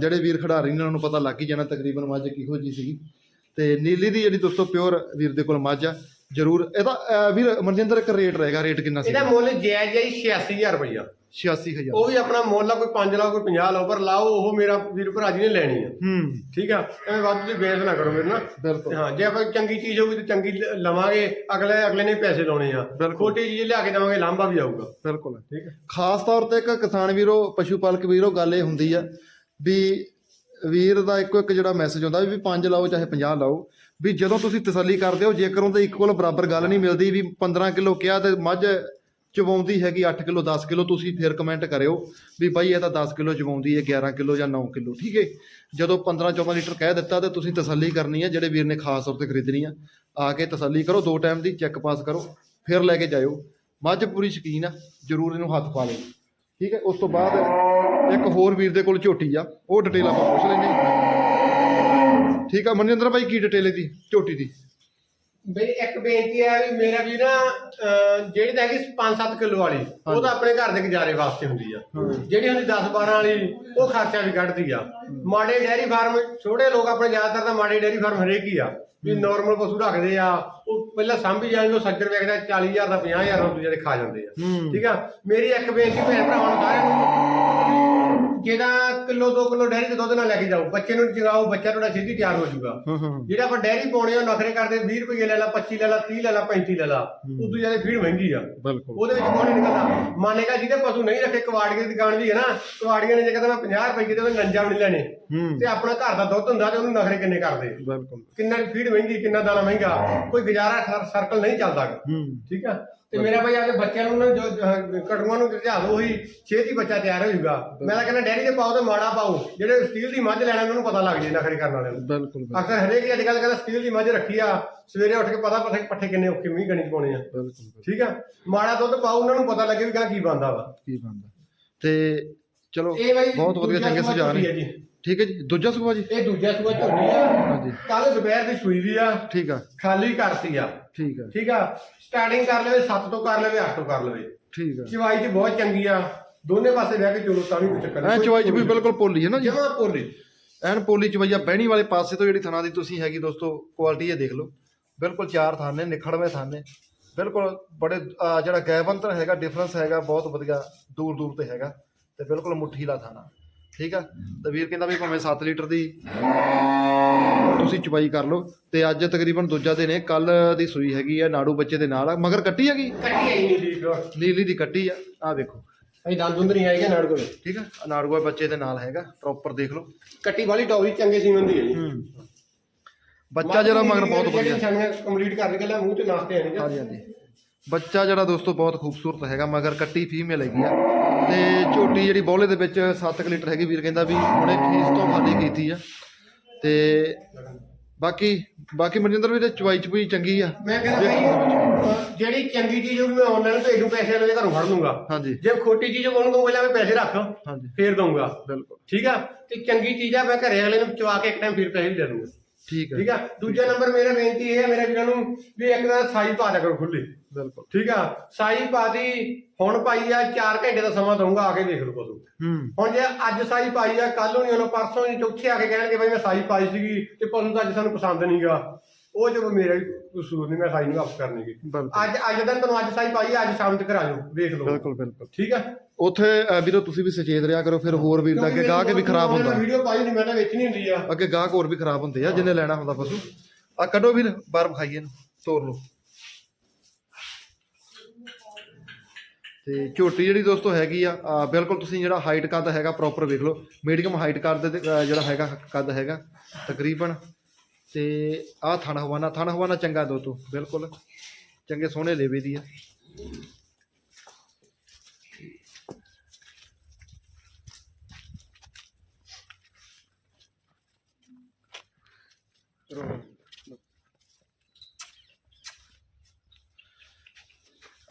ਜਿਹੜੇ ਵੀਰ ਖਿਡਾਰੀ ਨੇ ਉਹਨਾਂ ਨੂੰ ਪਤਾ ਲੱਗ ਹੀ ਜਾਣਾ ਤਕਰੀਬਨ ਮੱਝ ਕਿਹੋ ਜੀ ਸੀਗੀ। ਤੇ ਨੀਲੀ ਦੀ ਜਿਹੜੀ ਦੋਸਤੋ ਪਿਓਰ ਵੀਰ ਦੇ ਕੋਲ ਮੱਝ ਆ ਜਰੂਰ। ਇਹਦਾ ਅਹ, ਵੀਰ ਮਨਜਿੰਦਰ ਇੱਕ ਰੇਟ ਰਹੇਗਾ ਰੇਟ ਕਿੰਨਾ ਸੀ ਇਹਦਾ ਮੁੱਲ ਜਾਇਜ਼ ਹੈ 86000 ਰੁਪਇਆ 86000 ਉਹ ਵੀ ਆਪਣਾ ਮੁੱਲ ਆ ਕੋਈ 5 ਲਾਓ ਕੋਈ 50 ਲਾਓ ਪਰ ਲਾਓ ਉਹ ਮੇਰਾ ਵੀਰ ਭਰਾ ਜੀ ਨੇ ਲੈਣੀ ਆ। ਹੂੰ। ਠੀਕ ਆ? ਐਵੇਂ ਵੱਧ ਤੁਸੀਂ ਬੇਸ ਨਾ ਕਰੋ ਮੇਰੇ ਨਾਲ। ਬਿਲਕੁਲ। ਤੇ ਹਾਂ ਜੇ ਆਪਾਂ ਚੰਗੀ ਚੀਜ਼ ਹੋਊਗੀ ਤਾਂ ਚੰਗੀ ਲ- ਲਵਾਂਗੇ ਅਗਲੇ ਅਗਲੇ ਨੇ ਪੈਸੇ ਲਾਉਣੇ ਆ। ਬਿਲਕੁਲ। ਖੋਟੀ ਚੀਜ਼ ਲਿਆ ਕੇ ਦੇਵਾਂਗੇ ਲਾਂਭਾ ਵੀ ਆਊਗਾ। ਬਿਲਕੁਲ। ਠੀਕ ਹੈ ਖਾਸ ਤੌਰ ਤੇ ਇੱਕ ਕਿਸਾਨ ਵੀਰੋ ਪਸ਼ੂ ਪਾਲਕ ਵੀਰੋ ਗੱਲ ਇਹ ਹੁੰਦੀ ਆ ਵੀ ਵੀਰ ਦਾ ਇੱਕੋ ਇੱਕ ਜਿਹੜਾ ਮੈਸੇਜ ਹੁੰਦਾ ਵੀ 5 ਲਾਓ ਚਾਹੇ 50 ਲਾਓ, ਵੀ ਜਦੋਂ ਤੁਸੀਂ ਤਸੱਲੀ ਕਰਦੇ ਹੋ, ਜੇਕਰ ਉਹਦੇ ਇਕੁਅਲ ਬਰਾਬਰ ਗੱਲ ਨਹੀਂ ਮਿਲਦੀ ਵੀ 15 ਕਿਲੋ ਕਿਹਾ ਤੇ ਮੱਝ ਚਵਾਉਂਦੀ ਹੈਗੀ 8 ਕਿਲੋ 10 ਕਿਲੋ, ਤੁਸੀਂ ਫਿਰ ਕਮੈਂਟ ਕਰਿਓ ਵੀ ਬਾਈ ਇਹ ਤਾਂ 10 ਕਿਲੋ ਚਵਾਉਂਦੀ ਹੈ 11 ਕਿਲੋ ਜਾਂ 9 ਕਿਲੋ, ਠੀਕ ਹੈ? ਜਦੋਂ 15 14 ਲੀਟਰ ਕਹਿ ਦਿੱਤਾ ਤੇ ਤੁਸੀਂ ਤਸੱਲੀ ਕਰਨੀ ਹੈ, ਜਿਹੜੇ ਵੀਰ ਨੇ ਖਾਸ ਤੌਰ ਤੇ ਖਰੀਦਣੀ ਆ ਆ ਕੇ ਤਸੱਲੀ ਕਰੋ, ਦੋ ਟਾਈਮ ਦੀ ਚੈੱਕ ਪਾਸ ਕਰੋ, ਫਿਰ ਲੈ ਕੇ ਜਾਇਓ। ਮੱਝ ਪੂਰੀ ਸ਼ਕੀਨ ਆ, ਜਰੂਰ ਇਹਨੂੰ ਹੱਥ ਪਾ ਲਿਓ। ਠੀਕ ਹੈ, ਉਸ ਤੋਂ ਬਾਅਦ ਇੱਕ ਹੋਰ ਵੀਰ ਦੇ ਕੋਲ ਝੋਟੀ ਆ, ਉਹ ਡਿਟੇਲ ਆਪਾਂ ਪੁੱਛ ਲੈਂਦੇ ਹਾਂ। ਠੀਕ ਆ, ਮਨਜਿੰਦਰ ਭਾਈ, ਕੀ ਡਿਟੇਲ ਇਹਦੀ, ਝੋਟੀ ਦੀ ਮੇਰੀ ਇੱਕ ਬੇਨਤੀ ਹੈ ਵੀ ਮੇਰਾ ਵੀ ਨਾ ਅਹ, ਜਿਹੜੀ ਤਾਂ ਹੈਗੀ 5-7 ਕਿਲੋ ਵਾਲੀ ਉਹ ਤਾਂ ਆਪਣੇ ਘਰ ਦੇ ਗੁਜ਼ਾਰੇ ਵਾਸਤੇ ਹੁੰਦੀ ਆ। ਜਿਹੜੀ ਹੁੰਦੀ 10-12 ਵਾਲੀ ਉਹ ਖਰਚਾ ਵੀ ਕੱਢਦੀ ਆ। ਮਾੜੇ ਡੈਰੀ ਫਾਰਮ ਛੋਟੇ ਲੋਕ ਆਪਣੇ ਜ਼ਿਆਦਾਤਰ ਤਾਂ ਮਾੜੇ ਡੈਰੀ ਫਾਰਮ ਹਰੇਕ ਹੀ ਆ। ਵੀ ਨਾਰਮਲ ਪਸ਼ੂ ਰੱਖਦੇ ਆ ਉਹ ਪਹਿਲਾਂ ਸਾਂਭੀ ਜਾਣਗੇ ਉਹ ਸੱਜਰ ਵੇਖਦਾ 40000 ਦਾ 50000 ਦਾ ਦੂਜੇ ਦੇ ਖਾ ਜਾਂਦੇ ਆ। ਠੀਕ ਆ? ਮੇਰੀ ਇੱਕ ਬੇਨਤੀ ਭੈਣ ਭਰਾਵਾਂ ਨੂੰ ਸਾਰਿਆਂ ਨੂੰ ਜਿਹੜਾ ਕਿਲੋ 2 ਕਿਲੋ ਡੈਰੀ ਦੇ ਦੁੱਧ ਨਾਲ ਲੈ ਕੇ ਜਾਓ ਬੱਚੇ ਨੂੰ ਜਗਾਓ ਬੱਚਾ ਤੁਹਾਡਾ ਛੇਤੀ ਤਿਆਰ ਹੋ ਜਾਊਗਾ। ਹਾਂ ਹਾਂ ਜਿਹੜਾ ਆਪਾਂ ਡੈਰੀ ਪਾਉਣੇ ਆ ਉਹ ਨਖਰੇ ਕਰਦੇ 20 ਰੁਪਏ ਲੈ ਲਾ 25 ਲੈ ਲਾ 30 ਲੈ ਲਾ 35 ਲੈ ਲਾ ਉਦੋਂ ਜ਼ਿਆਦਾ ਫੀਡ ਮਹਿੰਗੀ ਆ। ਬਿਲਕੁਲ। ਉਹਦੇ ਵਿੱਚ ਕੋਈ ਨਿਕਲਦਾ। ਮਾਨੇਗਾ ਜਿਹਦੇ ਪਸ਼ੂ ਨਹੀਂ ਰੱਖੇ ਕਵਾੜੀਏ ਦੀ ਦੁਕਾਨ ਵੀ ਹੈ ਨਾ ਕਵਾੜੀਆਂ ਨੇ ਜੇ ਕਹਿੰਦਾ ਮੈਂ 50 ਰੁਪਏ ਉਹ ਨੰਜਾ ਵੀ ਲੈਣੇ। ਤੇ ਆਪਣਾ ਘਰ ਦਾ ਦੁੱਧ ਹੁੰਦਾ ਤੇ ਉਹਨੂੰ ਨਖਰੇ ਕਿੰਨੇ ਕਰਦੇ? ਬਿਲਕੁਲ। ਕਿੰਨਾ ਫੀਡ ਮਹਿੰਗੀ ਕਿੰਨਾ ਦਾਣਾ ਮਹਿੰਗਾ ਕੋਈ ਗੁਜ਼ਾਰਾ ਸਰਕਲ ਨਹੀਂ ਚੱਲਦਾ। ਠੀਕ ਆ? ਤੇ ਮੇਰਾ ਭਾਈ ਆਪਦੇ ਬੱਚਿਆਂ ਨੂੰ ਨਾ ਜੋ ਅਹ, ਕਟੂਆਂ ਨੂੰ ਲਿਆ ਦੋ ਉਹੀ ਛੇਤੀ ਬੱਚਾ ਤਿਆਰ ਹੋ ਜਾਊਗਾ ਮੈਂ ਤਾਂ ਕਹਿੰਦਾ ਡੈਰੀ ਦੇ ਪਾਓ ਤੇ ਮਾੜਾ ਪਾਓ ਜਿਹੜੇ ਸਟੀਲ ਦੀ ਮੱਝ ਲੈਣਾ ਉਹਨਾਂ ਨੂੰ ਪਤਾ ਲੱਗ ਜੇ ਨਖਰੇ ਕਰਨ ਵਾਲਿਆਂ ਨੂੰ। ਬਿਲਕੁਲ ਅਕਸਰ ਹਰੇਕ ਹੀ ਅੱਜ ਕੱਲ੍ਹ ਕਹਿੰਦਾ ਸਟੀਲ ਦੀ ਮੱਝ ਰੱਖੀ ਆ ਸਵੇਰੇ ਉੱਠ ਕੇ ਪਤਾ ਪੱਠੇ ਪੱਠੇ ਕਿੰਨੇ ਔਖੇ ਮੀਂਹ ਗਣੀ ਚ ਪਾਉਣੇ ਆ। ਬਿਲਕੁਲ ਠੀਕ ਆ? ਮਾੜਾ ਦੁੱਧ ਪਾਓ ਉਹਨਾਂ ਨੂੰ ਪਤਾ ਲੱਗੇ ਵੀ ਗਾਂ ਕੀ ਬੰਦਾ ਵਾ। ਕੀ ਬੰਦਾ ਤੇ ਚਲੋ ਇਹ ਬਾਈ ਬਹੁਤ ਵਧੀਆ ਦੂਜਾ ਚੰਗੇ ਸੂਆ ਸੁਝਾਅ ਝੋਟੀ ਆ ਨੇ ਜੀ। ਠੀਕ ਹੈ ਜੀ? ਦੂਜਾ ਸੁਭਾ ਜੀ? ਇਹ ਦੂਜਾ ਸੂਆ ਝੋਟੀ ਆ। ਹਾਂਜੀ। ਕੱਲ ਦੁਪਹਿਰ ਦੀ ਸੂਈ ਵੀ ਆ। ਠੀਕ ਆ। ਖਾਲੀ ਕਰਤੀ ਆ। ਠੀਕ ਆ। ਠੀਕ ਆ? ਸਟਾਰਟਿੰਗ ਕਰ ਲਵੇ 7 ਤੋਂ ਕਰ ਲਵੇ 8 ਤੋਂ ਕਰ ਲਵੇ। ਠੀਕ ਆ। ਚਵਾਈ ਚ ਬਹੁਤ ਚੰਗੀ ਆ ਦੋਨੇ ਪਾਸੇ ਬਹਿ ਕੇ ਚਲੋ ਤਾਂ ਵੀ ਕੋਈ ਚੱਕਰ ਐ ਚਵਾਈ ਚ ਵੀ ਬਿਲਕੁਲ ਪੋਲੀ ਹੈ ਨਾ ਜੀ। ਜਮਾ ਪੋਲੀ। ਐਨ ਪੋਲੀ ਚ ਭਈਆ ਬਹਿਣੀ ਵਾਲੇ ਪਾਸੇ ਤੋਂ ਜਿਹੜੀ ਥਣਾ ਦੀ ਤੁਸੀਂ ਹੈਗੀ ਦੋਸਤੋ ਕੁਆਲਿਟੀ ਇਹ ਦੇਖ ਲਓ। ਬਿਲਕੁਲ ਚਾਰ ਥਾਨ ਨੇ ਨਿਖੜਵੇਂ ਥਾਨ ਨੇ। ਬਿਲਕੁਲ ਬੜੇ ਜਿਹੜਾ ਗੈਪ ਅੰਤਰ ਹੈਗਾ ਡਿਫਰੈਂਸ ਹੈਗਾ ਬਹੁਤ ਵਧੀਆ ਦੂਰ ਦੂਰ ਤੇ ਹੈਗਾ। ਤੇ ਬਿਲਕੁਲ ਮੁੱਠੀ ਲਾ ਥਾਣਾ ਠੀਕ ਆ? ਤੇ ਵੀਰ ਕਹਿੰਦਾ ਵੀ ਭਾਵੇਂ 7 ਲੀਟਰ ਦੀ ਤੁਸੀਂ ਚੁਬਾਈ ਕਰ ਲਓ ਤੇ ਅੱਜ ਤਕਰੀਬਨ ਦੂਜਾ ਦਿਨ ਹੈ ਕੱਲ ਦੀ ਸੂਈ ਹੈਗੀ ਆ ਨਾੜੂ ਬੱਚੇ ਦੇ ਨਾਲ ਆ। ਮਗਰ ਕੱਟੀ ਹੈਗੀ? ਕੱਟੀ ਲੀਕ ਨੀਲੀ ਦੀ ਕੱਟੀ ਆ। ਆ ਵੇਖੋ। ਅਈ ਦੰਦ ਦੁੰਦ ਨਹੀਂ ਆਏਗਾ ਨਾੜ ਕੋਲ। ਠੀਕ ਆ? ਨਾੜੂਆ ਬੱਚੇ ਦੇ ਨਾਲ ਹੈਗਾ ਪ੍ਰੋਪਰ ਦੇਖ ਲਓ। ਕੱਟੀ ਵਾਲੀ ਟੌਰੀ ਚੰਗੇ ਸੀਮਨ ਦੀ ਹੈ ਜੀ। ਹੂੰ। ਬੱਚਾ ਜਿਹੜਾ ਮਗਰ ਬਹੁਤ ਵਧੀਆ। ਨਿਸ਼ਾਨੀਆਂ ਕੰਪਲੀਟ ਕਰਨ ਗੱਲਾਂ ਮੂੰਹ ਤੇ ਨਾਸਤੇ ਆਣਗੇ ਹਾਂਜੀ ਹਾਂਜੀ। ਬੱਚਾ ਜਿਹੜਾ ਦੋਸਤੋ ਬਹੁਤ ਖੂਬਸੂਰਤ ਹੈਗਾ ਮਗਰ ਕੱਟੀ ਫੀਮੇਲ ਹੈਗੀ ਆ। ਤੇ ਝੋਟੀ ਜਿਹੜੀ ਬੌਲੇ ਦੇ ਵਿੱਚ 7 ਲੀਟਰ ਹੈਗੀ ਵੀਰ ਕਹਿੰਦਾ ਵੀ ਹੁਣੇ ਫੀਸ ਤੋਂ ਖਾਲੀ ਕੀਤੀ ਆ। ਤੇ ਬਾਕੀ ਬਾਕੀ ਮਨਜਿੰਦਰ ਵੀ ਤੇ ਚਵਾਈ ਚਪੂਈ ਚੰਗੀ ਆ। ਮੈਂ ਕਹਿੰਦਾ ਭਾਈ ਜਿਹੜੀ ਚੰਗੀ ਚੀਜ਼ ਹੋਊਗੀ ਮੈਂ ਆਨਲਾਈਨ ਭੇਜ ਦੂੰ ਪੈਸੇ ਲੈ ਕੇ ਘਰੋਂ ਫੜ ਲੂੰਗਾ। ਹਾਂਜੀ। ਜੇ ਖੋਟੀ ਚੀਜ਼ ਉਹਨੂੰ ਦਊਂ ਪਹਿਲਾਂ ਮੈਂ ਪੈਸੇ ਰੱਖ ਹਾਂਜੀ। ਫੇਰ ਦਊਂਗਾ। ਬਿਲਕੁਲ। ਠੀਕ ਆ? ਤੇ ਚੰਗੀ ਚੀਜ਼ ਆ ਮੈਂ ਘਰੇ ਅਗਲੇ ਨੂੰ ਚਵਾ ਕੇ ਇੱਕ ਟਾਈਮ ਫਿਰ ਪੈਸੇ ਦੇ ਦੂੰਗਾ ਠੀਕ ਹੈ ਠੀਕ ਆ? ਦੂਜਾ ਨੰਬਰ ਮੇਰਾ ਬੇਨਤੀ ਇਹ ਹੈ ਮੇਰੇ ਵੀਰਾਂ ਨੂੰ ਵੀ ਇੱਕ ਤਾਂ ਸਾਈ ਪਾ ਦਿਆ ਕਰੋ ਖੁੱਲੀ ਬਿਲਕੁਲ। ਠੀਕ ਆ? ਸਾਈ ਪਾਦੀ ਹੁਣ ਪਾਈ ਆ 4 ਘੰਟੇ ਦਾ ਸਮਾਂ ਦਊਂਗਾ ਆ ਕੇ ਦੇਖ ਲਓ ਪਸ਼ੂ। ਹੂੰ। ਹੁਣ ਜੇ ਅੱਜ ਸਾਈ ਪਾਈ ਆ ਕੱਲ ਨੂੰ ਨਹੀਂ ਉਹਨੂੰ ਪਰਸੋਂ ਨਹੀਂ ਚੌਥੇ ਆ ਕੇ ਕਹਿਣਗੇ ਬਈ ਮੈਂ ਸਾਈ ਪਾਈ ਸੀਗੀ ਤੇ ਪਸ਼ੂ ਤਾਂ ਅੱਜ ਸਾਨੂੰ ਪਸੰਦ ਨਹੀਂਗਾ। ਉਹ ਜਦੋਂ ਮੇਰਾ ਵੀ ਕਸੂਰ ਨਹੀਂ ਮੈਂ ਸਾਈ ਨੂੰ ਕਰਨੀਗੀ ਬਿਲਕੁਲ। ਅੱਜ ਅੱਜ ਦਿਨ ਤੁਹਾਨੂੰ ਅੱਜ ਸਾਈ ਪਾਈ ਆ ਅੱਜ ਸ਼ਾਮ ਤੱਕ ਆ ਜਾਓ ਦੇਖ ਲਓ। ਬਿਲਕੁਲ ਬਿਲਕੁਲ। ਠੀਕ ਆ? ਉਥੇ ਅ, ਵੀਰੋ ਤੁਸੀਂ ਵੀ ਸੁਚੇਤ ਰਿਹਾ ਕਰੋ ਫਿਰ ਹੋਰ ਵੀਰ ਦਾ ਅੱਗੇ ਗਾਹਕ ਵੀ ਖਰਾਬ ਹੁੰਦਾ। ਵੀਡੀਓ ਪਾਈ ਨਹੀਂ ਮੈਂ ਤਾਂ ਵੇਚਣੀ ਹੁੰਦੀ ਆ। ਅੱਗੇ ਗਾਹਕ ਹੋਰ ਵੀ ਖਰਾਬ ਹੁੰਦੇ ਆ ਜਿੰਨੇ ਲੈਣਾ ਹੁੰਦਾ ਪਸ਼ੂ। ਆ ਕੱਢੋ ਵੀਰ ਬਾਹਰ ਵਿਖਾਈਏ ਇਹਨੂੰ ਤੋੜ ਲਓ। ਤੇ ਝੋਟੀ ਜਿਹੜੀ ਦੋਸਤੋ ਹੈਗੀ ਆ ਬਿਲਕੁਲ ਤੁਸੀਂ ਜਿਹੜਾ ਹਾਈਟ ਕੱਦ ਹੈਗਾ ਪ੍ਰੋਪਰ ਵੇਖ ਲਓ। ਮੀਡੀਅਮ ਹਾਈਟ ਕੱਦ ਦੇ ਜਿਹੜਾ ਹੈਗਾ ਕੱਦ ਹੈਗਾ, ਤਕਰੀਬਨ। ਤੇ ਆ ਥਣ ਹਵਾਨਾ ਥਣ ਹਵਾਨਾ ਚੰਗਾ ਦੋਸਤੋ, ਬਿਲਕੁਲ। ਚੰਗੇ ਸੋਹਣੇ ਲੇਵੇ ਦੀ ਆ।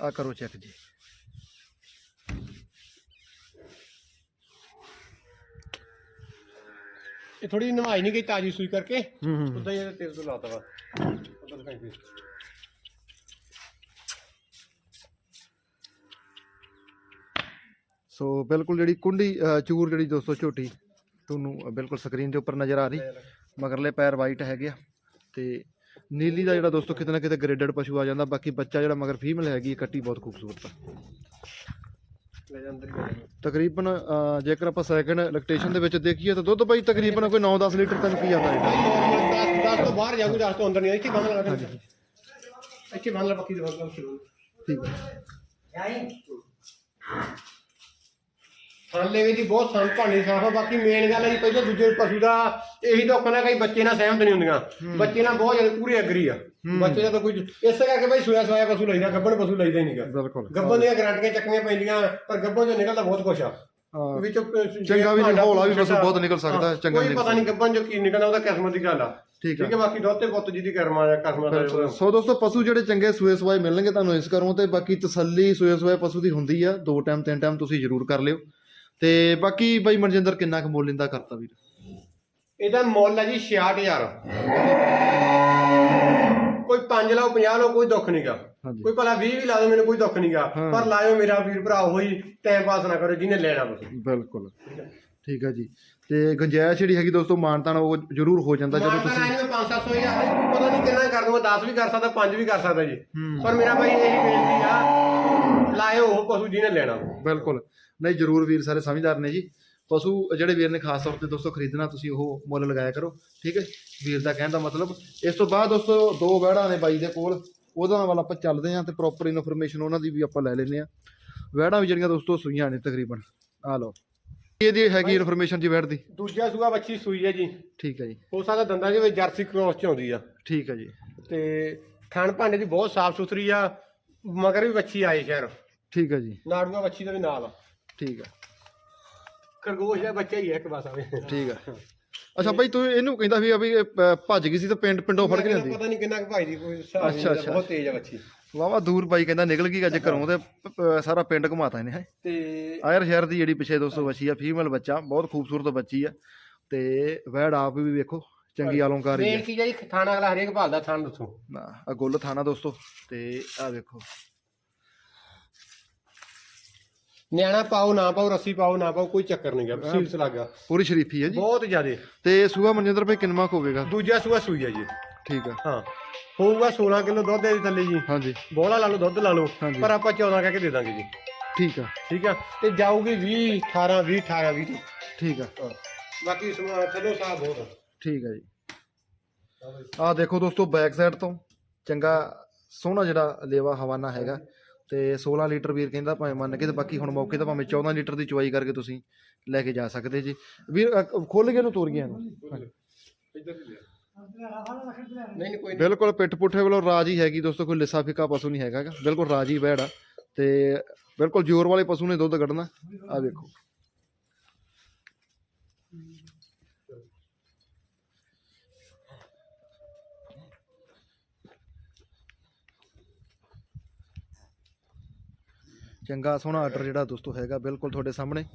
ਆ ਕਰੋ ਚੈੱਕ ਜੀ। ਇਹ ਥੋੜੀ ਨਵਾਈ ਨਹੀਂ ਗਈ ਤਾਜੀ ਸੂਈ ਕਰਕੇ। ਹੂੰ ਹੂੰ। ਉਦਾਂ ਹੀ ਇਹਦੇ ਤੇਲ ਤੋਂ ਲਾਤਾ ਵਾ। ਉਦਾਂ ਦਿਖਾਈ ਦੇ। ਸੋ ਬਿਲਕੁਲ ਜਿਹੜੀ ਕੁੰਡੀ ਅ, ਚੂਰ ਜਿਹੜੀ ਦੋਸਤੋ ਝੋਟੀ ਤੁਹਾਨੂੰ ਅ, ਬਿਲਕੁਲ ਸਕਰੀਨ ਦੇ ਉੱਪਰ ਨਜ਼ਰ ਆ ਰਹੀ। ਮਗਰਲੇ ਪੈਰ ਵਾਈਟ ਹੈਗੇ ਆ ਤੇ ਨੀਲੀ ਦਾ ਜਿਹੜਾ ਦੋਸਤੋ ਕਿਤੇ ਨਾ ਕਿਤੇ ਗ੍ਰੇਡਡ ਪਸ਼ੂ ਆ ਜਾਂਦਾ ਬਾਕੀ ਬੱਚਾ ਜਿਹੜਾ ਮਗਰ ਫੀਮੇਲ ਹੈਗੀ ਕੱਟੀ ਬਹੁਤ ਖੂਬਸੂਰਤ ਆ। ਤਕਰੀਬਨ ਅ, ਜੇਕਰ ਆਪਾਂ ਸੈਕਿੰਡ ਲੈਕਟੇਸ਼ਨ ਦੇ ਵਿੱਚ ਦੇਖੀਏ ਤਾਂ ਦੁੱਧ ਭਾਈ ਤਕਰੀਬਨ ਕੋਈ 9-10 ਲੀਟਰ ਤੱਕ ਪੀ ਜਾਂਦਾ ਹੈ ਭਾਈ normal ਦਸ- ਦਸ ਤੋਂ ਬਾਹਰ ਜਾਊਗੀ 10 ਤੋਂ ਅੰਦਰ ਨਹੀਂ ਇੱਥੇ ਬੰਨ ਲਾ ਇੱਥੇ ਬੰਨ ਲਾ ਪੱਕੀ ਦੇ ਬੰਨ ਲਾ ਠੀਕ ਹੈ। ਥਣ ਲੈਵੇ ਦੀ ਬਹੁਤ ਸੰਤ ਭਾਣੇ ਸਾਫ਼ ਬਾਕੀ ਮੇਨ ਗੱਲ ਹੈ ਜੀ ਪਹਿਲਾਂ ਦੂਜੇ ਪਸ਼ੂ ਦਾ ਇਹੀ ਤਾਂ ਕਹਿੰਦਾ ਕਈ ਬੱਚੇ ਨਾਲ ਸਹਿਮਤ ਨਹੀਂ ਹੁੰਦੀਆਂ। ਬੱਚੇ ਨਾਲ ਬਹੁਤ ਜ਼ਿਆਦਾ ਪੂਰੀ ਐਗਰੀ ਆ। ਬੱਚੇ ਦਾ ਤਾਂ ਕੋਈ ਇਸੇ ਕਰਕੇ ਬਈ ਸੋਇਆ ਸੋਇਆ ਪਸ਼ੂ ਲਈਦਾ ਗੱਬਣ ਪਸ਼ੂ ਲਈਦਾ ਹੀ ਨਹੀਂਗਾ। ਬਿਲਕੁਲ। ਗੱਬਣ ਦੀਆਂ ਗਰੰਟੀਆਂ ਚੱਕਣੀਆਂ ਪੈਂਦੀਆਂ ਪਰ ਗੱਬਣ ਚੋਂ ਨਿਕਲਦਾ ਬਹੁਤ ਕੁਛ ਆ। ਵਿੱਚੋਂ ਚੰਗਾ ਵੀ ਹੌਲਾ ਵੀ ਪਸ਼ੂ ਬਹੁਤ ਨਿਕਲ ਸਕਦਾ ਚੰਗਾ ਕੋਈ ਪਤਾ ਨਹੀਂ ਗੱਬਣ ਚੋਂ ਕੀ ਨਿਕਲਦਾ ਉਹਦਾ ਕਿਸਮਤ ਦੀ ਗੱਲ ਆ। ਠੀਕ ਹੈ ਬਾਕੀ ਦੋਤੇ ਪੁੱਤ ਜਿਹਦੀ ਕਰਮਾ ਆ ਕਿਸਮਤ ਆ ਸੋ ਦੋਸਤੋ ਪਸ਼ੂ ਜਿਹੜੇ ਚੰਗੇ ਸੂਏ ਸਵਾਏ ਮਿਲਣਗੇ ਤੁਹਾਨੂੰ ਇਸ ਕਰੋਂ ਤੇ ਬਾਕੀ ਤਸੱਲੀ ਸੂਏ ਸਵਾਏ ਪਸ਼ੂ ਦੀ ਹੁੰਦੀ ਆ। ਦੋ ਟਾਈਮ ਤਿੰਨ ਟਾਈਮ ਤੁਸੀਂ ਜ਼ਰੂਰ ਕਰ ਲਿਓ। ਤੇ ਬਾਕੀ ਬਾਈ ਮਨਜਿੰਦਰ ਕਿੰਨਾ ਕੁ ਮੁੱਲ ਇੰਦਾ ਕਰਤਾ ਵੀਰ? ਇਹਦਾ ਮੁੱਲ ਹੈ ਜੀ 66000 ਕੋਈ 5 ਲਾਓ 50 ਲਾਓ ਕੋਈ ਦੁੱਖ ਨਹੀਂਗਾ ਕੋਈ ਭਲਾ 20 ਵੀ ਲਾ ਦੋ ਮੈਨੂੰ ਕੋਈ ਦੁੱਖ ਨਹੀਂਗਾ। ਪਰ ਲਾਇਓ ਮੇਰਾ ਵੀਰ ਭਰਾ ਹੋਈ ਟਾਈਮ ਪਾਸ ਨਾ ਕਰੋ ਜਿਹਨੇ ਲੈਣਾ ਤੁਸੀਂ ਬਿਲਕੁਲ। ਠੀਕ ਹੈ ਜੀ। ਤੇ ਗੁੰਜਾਇਸ਼ ਜਿਹੜੀ ਹੈਗੀ ਦੋਸਤੋ ਮਾਨਤਾਨ ਉਹ ਜ਼ਰੂਰ ਹੋ ਜਾਂਦਾ ਜਦੋਂ ਤੁਸੀਂ ਮੈਂ 5-700 ਹਜ਼ਾਰ ਪਤਾ ਨਹੀਂ ਕਿੰਨਾ ਕਰ ਦੂੰਗਾ 10 ਵੀ ਕਰ ਸਕਦਾ 5 ਵੀ ਕਰ ਸਕਦਾ ਜੀ। ਹੂੰ। ਪਰ ਮੇਰਾ ਭਾਈ ਇਹੀ ਬੇਨਤੀ ਆ ਲਾਇਓ ਉਹ ਪਸ਼ੂ ਜਿਹਨੇ ਲੈਣਾ। ਬਿਲਕੁਲ। ਨਹੀਂ ਜ਼ਰੂਰ ਵੀਰ ਸਾਰੇ ਸਮਝਦਾਰ ਨੇ ਜੀ। ਪਸ਼ੂ ਜਿਹੜੇ ਵੀਰ ਨੇ ਖਾਸ ਤੌਰ ਤੇ ਦੋਸਤੋ ਖਰੀਦਣਾ ਤੁਸੀਂ ਉਹ ਮੁੱਲ ਲਗਾਇਆ ਕਰੋ ਠੀਕ ਹੈ? ਵੀਰ ਦਾ ਕਹਿਣ ਦਾ ਮਤਲਬ ਇਸ ਤੋਂ ਬਾਅਦ ਦੋਸਤੋ ਦੋ ਵਹਿੜਾਂ ਨੇ ਬਾਈ ਦੇ ਕੋਲ ਉਹਦਾਂ ਵੱਲ ਆਪਾਂ ਚੱਲਦੇ ਹਾਂ ਤੇ ਪ੍ਰੋਪਰ ਇਨਫੋਰਮੇਸ਼ਨ ਉਹਨਾਂ ਦੀ ਵੀ ਆਪਾਂ ਲੈ ਲੈਂਦੇ ਹਾਂ। ਵਹਿੜਾਂ ਵੀ ਜਿਹੜੀਆਂ ਦੋਸਤੋ ਸੂਈਆਂ ਨੇ ਤਕਰੀਬਨ। ਆ ਲਓ। ਇਹਦੀ ਹੈਗੀ ਇਨਫੋਰਮੇਸ਼ਨ ਜੀ ਦੀ। ਦੂਜਾ ਸੂਆ ਬੱਚੀ ਸੂਈ ਹੈ ਜੀ। ਠੀਕ ਹੈ ਜੀ। ਹੋ ਸਕਦਾ ਦੰਦਾਂ ਦੇ ਵਿੱਚ ਜਰਸੀ ਕ੍ਰੋਸ ਚ ਆਉਂਦੀ ਆ। ਠੀਕ ਹੈ ਜੀ। ਤੇ ਥਣ ਭਾਂਡੇ ਦੀ ਬਹੁਤ ਸਾਫ਼ ਸੁਥਰੀ ਆ ਮਗਰ ਵੀ ਬੱਚੀ ਆਏ ਸ਼ਹਿਰ। ਠੀਕ ਹੈ ਜੀ। ਨਾੜੂਆ ਬੱਚੀ ਦਾ ਵੀ ਨਾਲ ਆ। ਠੀਕ ਹੈ। ਖਰਗੋਸ਼ ਦਾ ਬੱਚਾ ਹੀ ਹੈ ਇੱਕ ਬਸ ਆਵੇ ਠੀਕ ਹੈ। ਅੱਛਾ ਬਾਈ ਤੂੰ ਇਹਨੂੰ ਕਹਿੰਦਾ ਵੀ ਆ ਵੀ ਇਹ ਪ- ਭੱਜ ਗਈ ਸੀ ਤਾਂ ਪਿੰਡ ਪਿੰਡੋਂ ਫੜ ਕੇ ਲਿਆਂਦੀ। ਪਤਾ ਨਹੀਂ ਕਿੰਨਾ ਕੁ ਭਾਈ ਦੀ ਕੋਈ ਹਿਸਾਬ ਅੱਛਾ, ਨਹੀਂ ਅੱਛਾ। ਬਹੁਤ ਤੇਜ਼ ਆ ਬੱਚੀ ਵਾਵਾ ਦੂਰ ਬਾਈ ਕਹਿੰਦਾ ਨਿਕਲ ਗਈ ਅੱਜ ਘਰੋਂ ਤੇ ਪ- ਪ- ਸਾਰਾ ਪਿੰਡ ਘੁਮਾਤਾ ਇਹਨੇ ਹੈ। ਤੇ ਆਇਰ ਸ਼ਹਿਰ ਦੀ ਜਿਹੜੀ ਪਿੱਛੇ ਦੋਸਤੋ ਬੱਚੀ ਆ ਫੀਮੇਲ ਬੱਚਾ ਬਹੁਤ ਖੂਬਸੂਰਤ ਬੱਚੀ ਆ। ਤੇ ਵੈੜ ਆਪ ਵੀ ਵੇਖੋ ਚੰਗੀ ਆਲੰਕਾਰੀ ਮੇਨ ਆ। ਕੀ ਜੀ ਥਾਣਾ ਅਗਲਾ ਹਰੇਕ ਭਾਲਦਾ ਥਾਣ ਦੱਸੋ। ਨਾ ਆ ਗੁੱਲ ਥਾਣਾ ਦੋਸਤੋ ਤੇ ਆ ਵੇਖੋ। ਨਿਆਣਾ ਪਾਓ ਨਾ ਪਾਓ ਰੱਸੀ ਪਾਓ ਨਾ ਪਾਓ ਕੋਈ ਚੱਕਰ ਨਹੀਂ ਗਾ ਸੀਲਸ ਲੱਗਾ। ਪੂਰੀ ਸ਼ਰੀਫੀ ਹੈ ਜੀ। ਬਹੁਤ ਜ਼ਿਆਦੇ। ਤੇ ਸੂਆ ਮਨਜਿੰਦਰ ਭਾਈ ਕਿੰਨਾ ਕੁ ਹੋਵੇਗਾ? ਦੂਜਾ ਸੂਆ ਸੂਈ ਜੀ। ਠੀਕ ਆ। ਹਾਂ। ਹੋਊਗਾ 16 ਕਿਲੋ ਦੁੱਧ ਦੇ ਥੱਲੇ ਜੀ। ਹਾਂਜੀ। ਬੋਲਾ ਲਾ ਲਓ ਦੁੱਧ ਲਾ ਲਓ। ਹਾਂਜੀ। ਪਰ ਆਪਾਂ 14 ਕਹਿ ਕੇ ਦੇ ਦਾਂਗੇ ਜੀ। ਠੀਕ ਆ। ਠੀਕ ਆ? ਤੇ ਜਾਊਗੀ 20 18 20 18 20 ਠੀਕ ਆ। ਹਾਂ। ਬਾਕੀ ਸਮਾ ਥੱਲੇ ਸਾਹ ਬਹੁਤ ਆ। ਠੀਕ ਆ ਜੀ। ਆ ਦੇਖੋ ਦੋਸਤੋ ਬੈਕ ਸਾਈਡ ਤੋਂ ਚੰਗਾ ਸੋਹਣਾ ਜਿਹੜਾ ਲੇਵਾ ਹਵਾਨਾ ਹੈਗਾ। ਤੇ 16 ਲੀਟਰ ਵੀਰ ਕਹਿੰਦਾ ਭਾਵੇਂ ਮੰਨ ਕੇ ਤੇ ਬਾਕੀ ਹੁਣ ਮੌਕੇ ਤੇ ਭਾਵੇਂ 14 ਲੀਟਰ ਦੀ ਚੁਆਈ ਕਰਕੇ ਤੁਸੀਂ ਲੈ ਕੇ ਜਾ ਸਕਦੇ ਜੀ। ਵੀਰ ਖੁੱਲ ਕੇ ਨੂੰ ਤੋਰ ਗਿਆ ਇਹਨੂੰ ਨਹੀਂ ਨਹੀਂ ਕੋਈ ਬਿਲਕੁਲ ਪਿੱਠ ਪੁੱਠੇ ਵੱਲੋਂ ਰਾਜੀ ਹੈਗੀ ਦੋਸਤੋ ਕੋਈ ਲਿਸਾ ਫਿੱਕਾ ਪਸ਼ੂ ਨਹੀਂ ਹੈਗਾ ਗਾ। ਬਿਲਕੁਲ ਰਾਜੀ ਬੈੜ ਆ। ਤੇ ਬਿਲਕੁਲ ਜ਼ੋਰ ਵਾਲੇ ਪਸ਼ੂ ਨੇ ਦੁੱਧ ਕੱਢਣਾ। ਆ ਵੇਖੋ ਚੰਗਾ ਸੋਹਣਾ ਆਰਡਰ ਜਿਹੜਾ ਦੋਸਤੋ ਹੈਗਾ ਬਿਲਕੁਲ ਤੁਹਾਡੇ ਸਾਹਮਣੇ।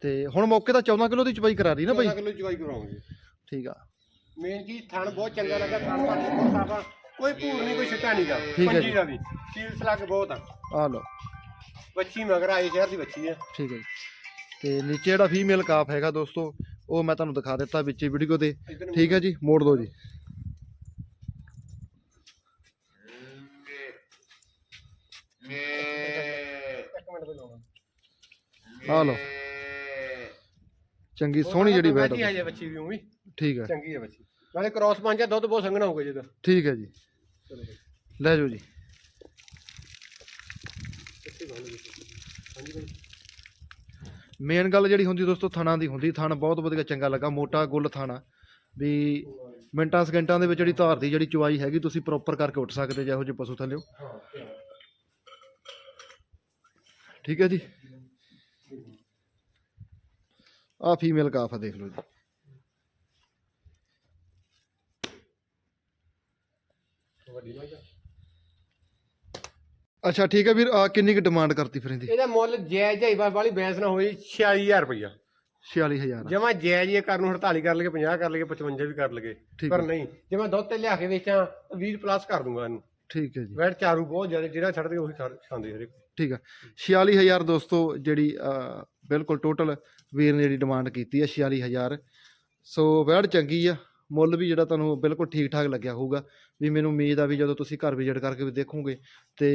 ਤੇ ਹੁਣ ਮੌਕੇ ਤਾਂ 14 ਕਿਲੋ ਦੀ ਚੁਬਾਈ ਕਰਾ ਰਹੀ ਨਾ ਬਾਈ? 14 ਕਿਲੋ ਚਵਾਈ ਕਰਾਉਂਗੇ। ਠੀਕ ਆ। ਮੇਨ ਚੀਜ਼ ਥਣ ਬਹੁਤ ਚੰਗਾ ਲੱਗਾ ਥਣ ਭਾਂਡੇ ਬਹੁਤ ਸਾਫਾ ਕੋਈ ਭੂਰ ਨਹੀਂ ਕੋਈ ਛਿੱਟਾ ਨਹੀਂਗਾ ਠੀਕ ਹੈ ਪੰਜੀ ਜੀ। ਦਾ ਵੀ। ਸੀਲਸ ਲੱਗ ਬਹੁਤ ਆ। ਆ ਲਓ। ਬੱਚੀ ਮਗਰ ਆਏ ਸ਼ਹਿਰ ਦੀ ਬੱਚੀ ਆ। ਠੀਕ ਹੈ ਜੀ। ਤੇ ਨੀਚੇ ਜਿਹੜਾ ਫੀਮੇਲ ਕਾਫ ਹੈਗਾ ਦੋਸਤੋ ਉਹ ਮੈਂ ਤੁਹਾਨੂੰ ਦਿਖਾ ਦਿੱਤਾ ਵਿੱਚ ਵੀਡੀਓ ਦੇ ਇੱਧਰ ਨੂੰ ਠੀਕ ਹੈ ਜੀ ਮੋੜ ਦਿਓ ਜੀ। ਇੱਕ ਮਿੰਟ ਤੇ ਲਾਉਣਾ ਆ ਲਓ। ਚੰਗੀ ਸੋਹਣੀ ਜਿਹੜੀ ਬੈਡ ਬੱਚੀ ਆ ਜੇ ਬੱਚੀ ਵੀ ਉਵੇਂ ਠੀਕ ਹੈ। ਚੰਗੀ ਹੈ ਬੱਚੀ। ਨਾਲੇ ਕ੍ਰਾਸ ਪੰਜ ਆ ਦੁੱਧ ਬਹੁਤ ਸੰਘਣਾ ਹੋਊਗਾ ਜਿਹਦਾ ਠੀਕ ਹੈ ਜੀ। ਲੈ ਜਾਓ ਜੀ। ਮੇਨ ਗੱਲ ਜਿਹੜੀ ਹੁੰਦੀ ਦੋਸਤੋ ਥਣਾ ਦੀ ਹੁੰਦੀ। ਥਣ ਬਹੁਤ ਵਧੀਆ ਚੰਗਾ ਲੱਗਾ ਮੋਟਾ ਗੁੱਲ ਥਾਣਾ। ਵੀ ਮਿੰਟਾਂ ਸਕਿੰਟਾਂ ਦੇ ਵਿੱਚ ਜਿਹੜੀ ਧਾਰ ਦੀ ਜਿਹੜੀ ਚੁਆਈ ਹੈਗੀ ਤੁਸੀਂ ਪ੍ਰੋਪਰ ਕਰਕੇ ਉੱਠ ਸਕਦੇ ਜਿਹੋ ਜਿਹੇ ਪਸ਼ੂ ਥੱਲਿਓ। ਠੀਕ ਹੈ ਜੀ। ਆ ਫੀਮੇਲ ਕਾਫ ਆ ਦੇਖ ਲਓ ਜੀ। ਅੱਛਾ ਠੀਕ ਹੈ ਵੀਰ ਆ ਕਿੰਨੀ ਕੁ ਡਿਮਾਂਡ ਕਰਤੀ ਫਿਰ ਇਹਦੀ? ਇਹਦਾ ਮੁੱਲ ਜਾਇਜ਼ ਜਾਈ ਵਾਲੀ ਬੈਂਸ ਨਾ ਹੋਈ 46000 ਰੁਪਇਆ 46000 ਜਮਾ ਜਾਇਜ਼ ਇਹ ਕਰਨ ਨੂੰ 48 ਕਰ ਲਗੇ 50 ਕਰ ਲਗੇ 55 ਵੀ ਕਰ ਲਗੇ ਠੀਕ ਪਰ ਹੈ। ਨਹੀਂ ਜੇ ਮੈਂ ਦੁੱਧ ਤੇ ਲਿਆ ਕੇ ਵੇਚਾਂ ਤਾਂ 20 ਪਲੱਸ ਕਰ ਦੂੰਗਾ ਇਹਨੂੰ। ਠੀਕ ਹੈ ਜੀ। ਵੈਟ ਚਾਰੂ ਬਹੁਤ ਜ਼ਿਆਦਾ ਜਿਹੜਾ ਛੱਡਦੇ ਉਹੀ ਖਾ- ਖਾਂਦੇ ਹਰੇਕ। ਠੀਕ ਹੈ 46000 ਦੋਸਤੋ ਜਿਹੜੀ ਅਹ, ਬਿਲਕੁਲ ਟੋਟਲ ਵੀਰ ਨੇ ਜਿਹੜੀ ਡਿਮਾਂਡ ਕੀਤੀ ਹੈ 46000 ਸੋ ਵੈੜ ਚੰਗੀ ਆ, ਮੁੱਲ ਵੀ ਜਿਹੜਾ ਤੁਹਾਨੂੰ ਬਿਲਕੁਲ ਠੀਕ ਠਾਕ ਲੱਗਿਆ ਹੋਊਗਾ। ਵੀ ਮੈਨੂੰ ਉਮੀਦ ਆ ਵੀ ਜਦੋਂ ਤੁਸੀਂ ਘਰ ਵਿਜ਼ਿਟ ਕਰਕੇ ਵੀ ਦੇਖੋਗੇ ਤੇ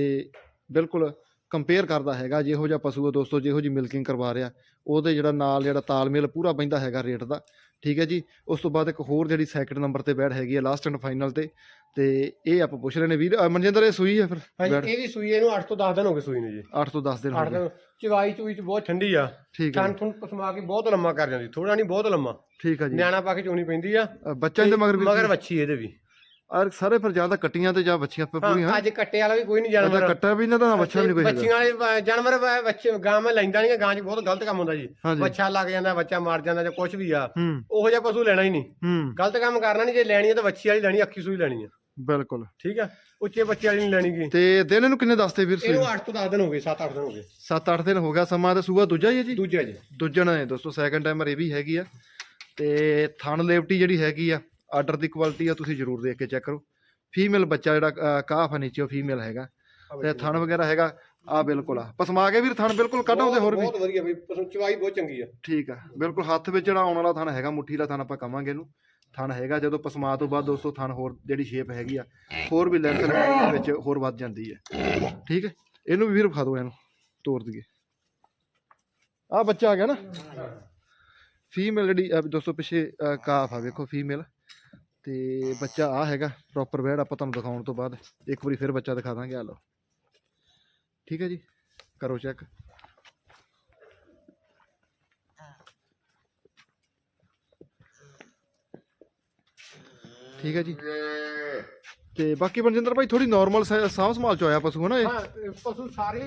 ਬਿਲਕੁਲ ਕੰਪੇਅਰ ਕਰਦਾ ਹੈਗਾ, ਜਿਹੋ ਜਿਹਾ ਪਸ਼ੂ ਆ ਦੋਸਤੋ, ਜਿਹੋ ਜੀ ਮਿਲਕਿੰਗ ਕਰਵਾ ਰਿਹਾ। ਉਹਦੇ ਜਿਹੜਾ ਨਾਲ ਜਿਹੜਾ ਤਾਲਮੇਲ ਪੂਰਾ ਪੈਂਦਾ ਹੈਗਾ ਰੇਟ ਦਾ। ਠੀਕ ਹੈ ਜੀ। ਉਸ ਤੋਂ ਬਾਅਦ ਇੱਕ ਹੋਰ ਜਿਹੜੀ ਸੈਕਿੰਡ ਨੰਬਰ ਤੇ ਬੈਠ ਹੈਗੀ ਹੈ ਲਾਸਟ ਐਂਡ ਫਾਈਨਲ ਤੇ ਤੇ ਇਹ ਆਪਾਂ ਪੁੱਛ ਰਹੇ ਨੇ ਵੀਰ ਅ, ਮਨਜਿੰਦਰ ਇਹ ਸੂਈ ਹੈ ਫਿਰ ਹਾਂਜੀ ਬੈਠ ਇਹਦੀ ਸੂਈ ਇਹਨੂੰ 8 ਤੋਂ 10 ਦਿਨ ਹੋ ਗਏ ਸੂਈ ਨੂੰ ਜੀ। 8 ਤੋਂ 10 ਦਿਨ ਹੋ 8 ਗਏ। ਦਿਨ ਚਵਾਈ ਚੂਈ ਚ ਬਹੁਤ ਠੰਡੀ ਆ। ਠੀਕ ਹੈ ਥਣ ਥੁਣ ਪਸਮਾ ਕੇ ਬਹੁਤ ਲੰਮਾ ਕਰ ਜਾਂਦੀ ਥੋੜਾ ਨਹੀਂ ਬਹੁਤ ਲੰਮਾ। ਠੀਕ ਹੈ ਜੀ। ਨਿਆਣਾ ਪਾ ਕੇ ਚੋਣੀ ਪੈਂਦੀ ਆ। ਅ, ਬੱਚਾ ਇਹਦੇ ਮਗਰ ਵੀ ਮਗਰ ਵੱਛੀ ਇਹਦੇ ਵੀ। ਔਰ ਸਾਰੇ ਫਿਰ ਜਾਂ ਤਾਂ ਕੱਟੀਆਂ ਤੇ ਜਾਂ ਬੱਚੀਆਂ ਪੇ ਪੂਰੀਆਂ ਹਾਂ ਅੱਜ ਕੱਟੇ ਵਾਲਾ ਵੀ ਕੋਈ ਨਹੀਂ ਜਾਨਵਰ। ਕੱਟਾ ਵੀ ਇਹਨਾਂ ਦਾ ਬੱਚਾ ਵੀ ਨਹੀਂ ਕੋਈ ਬੱਚੀਆਂ ਵਾਲੇ ਜਾਨਵਰ ਬੱਚੇ ਗਾਂ ਮੈਂ ਲੈਂਦਾ ਨਹੀਂ ਗਾਂ 'ਚ ਬਹੁਤ ਗਲਤ ਕੰਮ ਹੁੰਦਾ ਜੀ। ਬੱਚਾ ਲੱਗ ਜਾਂਦਾ ਬੱਚਾ ਮਰ ਜਾਂਦਾ ਜਾਂ ਕੁਝ ਵੀ ਆ ਹੂੰ। ਉਹੋ ਜਿਹਾ ਪਸ਼ੂ ਲੈਣਾ ਹੀ ਨਹੀਂ। ਹੂੰ। ਗਲਤ ਕੰਮ ਕਰਨਾ ਨਹੀਂ ਜੇ ਲੈਣੀ ਹੈ ਤਾਂ ਵੱਛੀ ਵਾਲੀ ਲੈਣੀ ਅੱਖੀ ਸੂਈ ਲੈਣੀ ਹੈ ਬਿਲਕੁਲ। ਠੀਕ ਆ? ਉੱਚੇ ਬੱਚੇ ਵਾਲੀ ਨਹੀਂ ਲੈਣੀ ਗੀ। ਤੇ ਦਿਨ ਇਹਨੂੰ ਕਿੰਨੇ ਦੱਸਦੇ ਵੀਰ ਸੂਈ ਇਹਨੂੰ 8 ਤੋਂ 10 ਦਿਨ ਹੋ ਗਏ 7-8 ਦਿਨ ਹੋ ਗਏ। 7-8 ਦਿਨ ਹੋ ਗਿਆ ਸਮਾਂ ਤੇ ਸੂਆ ਦੂਜਾ ਹੀ ਹੈ ਜੀ? ਦੂਜਾ ਜੀ। ਦੂਜਾ ਨੇ ਦੋਸਤੋ ਸੈਕੰਡ ਟਾਈਮਰ ਇਹ ਵੀ ਹੈਗੀ ਆ। ਤੇ ਥਣ ਲੇਵਟੀ ਜਿਹੜੀ ਹੈਗੀ ਆ ਆਰਡਰ ਦੀ ਕੁਆਲਿਟੀ ਆ ਤੁਸੀਂ ਜਰੂਰ ਦੇਖ ਕੇ ਚੈੱਕ ਕਰੋ। ਫੀਮੇਲ ਬੱਚਾ ਜਿਹੜਾ ਕਾਫ ਆ ਨੀਚੇ ਫੀਮੇਲ ਹੈਗਾ। ਤੇ ਥਣ ਵਗੈਰਾ ਹੈਗਾ ਆ ਬਿਲਕੁਲ ਆ। ਪਸਮਾ ਕੇ ਵੀਰ ਥਣ ਬਿਲਕੁਲ ਕੱਢੋ ਤੇ ਹੋਰ ਵੀ। ਬਹੁਤ ਵਧੀਆ ਬਈ ਚਵਾਈ ਬਹੁਤ ਚੰਗੀ ਆ। ਠੀਕ ਆ ਬਿਲਕੁਲ ਹੱਥ ਵਿੱਚ ਜਿਹੜਾ ਆਉਣ ਵਾਲਾ ਥਣ ਹੈਗਾ ਮੁੱਠੀ ਦਾ ਥਣ ਆਪਾਂ ਕਵਾਂਗੇ ਇਹਨੂੰ। ਥਣ ਹੈਗਾ ਜਦੋਂ ਪਸਮਾ ਤੋਂ ਬਾਅਦ ਦੋਸਤੋ ਥਣ ਹੋਰ ਜਿਹੜੀ ਸ਼ੇਪ ਹੈਗੀ ਆ ਹੋਰ ਵੀ ਲੈਂਥ ਦੇ ਵਿੱਚ ਹੋਰ ਵੱਧ ਜਾਂਦੀ ਹੈ ਠੀਕ ਹੈ ਇਹਨੂੰ ਵੀ ਵੀਰ ਵਿਖਾ ਦਿਓ ਇਹਨੂੰ ਤੋੜ ਦਈਏ। ਆ ਬੱਚਾ ਆ ਗਿਆ ਨਾ? ਫੀਮੇਲ ਜਿਹੜੀ ਦੋਸਤੋ ਪਿੱਛੇ ਕਾਫ ਆ ਵੇਖੋ ਫੀਮੇਲ ਤੇ ਬੱਚਾ ਆ ਹੈਗਾ ਪ੍ਰੋਪਰ ਵੈੜ ਆਪਾਂ ਤੁਹਾਨੂੰ ਦਿਖਾਉਣ ਤੋਂ ਬਾਅਦ। ਇੱਕ ਵਾਰੀ ਫਿਰ ਬੱਚਾ ਦਿਖਾ ਦਾਂਗੇ, ਆ ਲਓ। ਠੀਕ ਹੈ ਜੀ? ਕਰੋ ਚੈੱਕ ਠੀਕ ਹੈ ਜੀ? ਤੇ ਬਾਕੀ ਬਨਜਿੰਦਰ ਭਾਈ ਥੋੜੀ ਨਾਰਮਲ ਸਾਂਭ ਸੰਭਾਲ ਚ ਹੋਇਆ ਪਸ਼ੂ ਹਨਾ ਇਹ? ਹਾਂ ਇਹ ਪਸ਼ੂ ਸਾਰੇ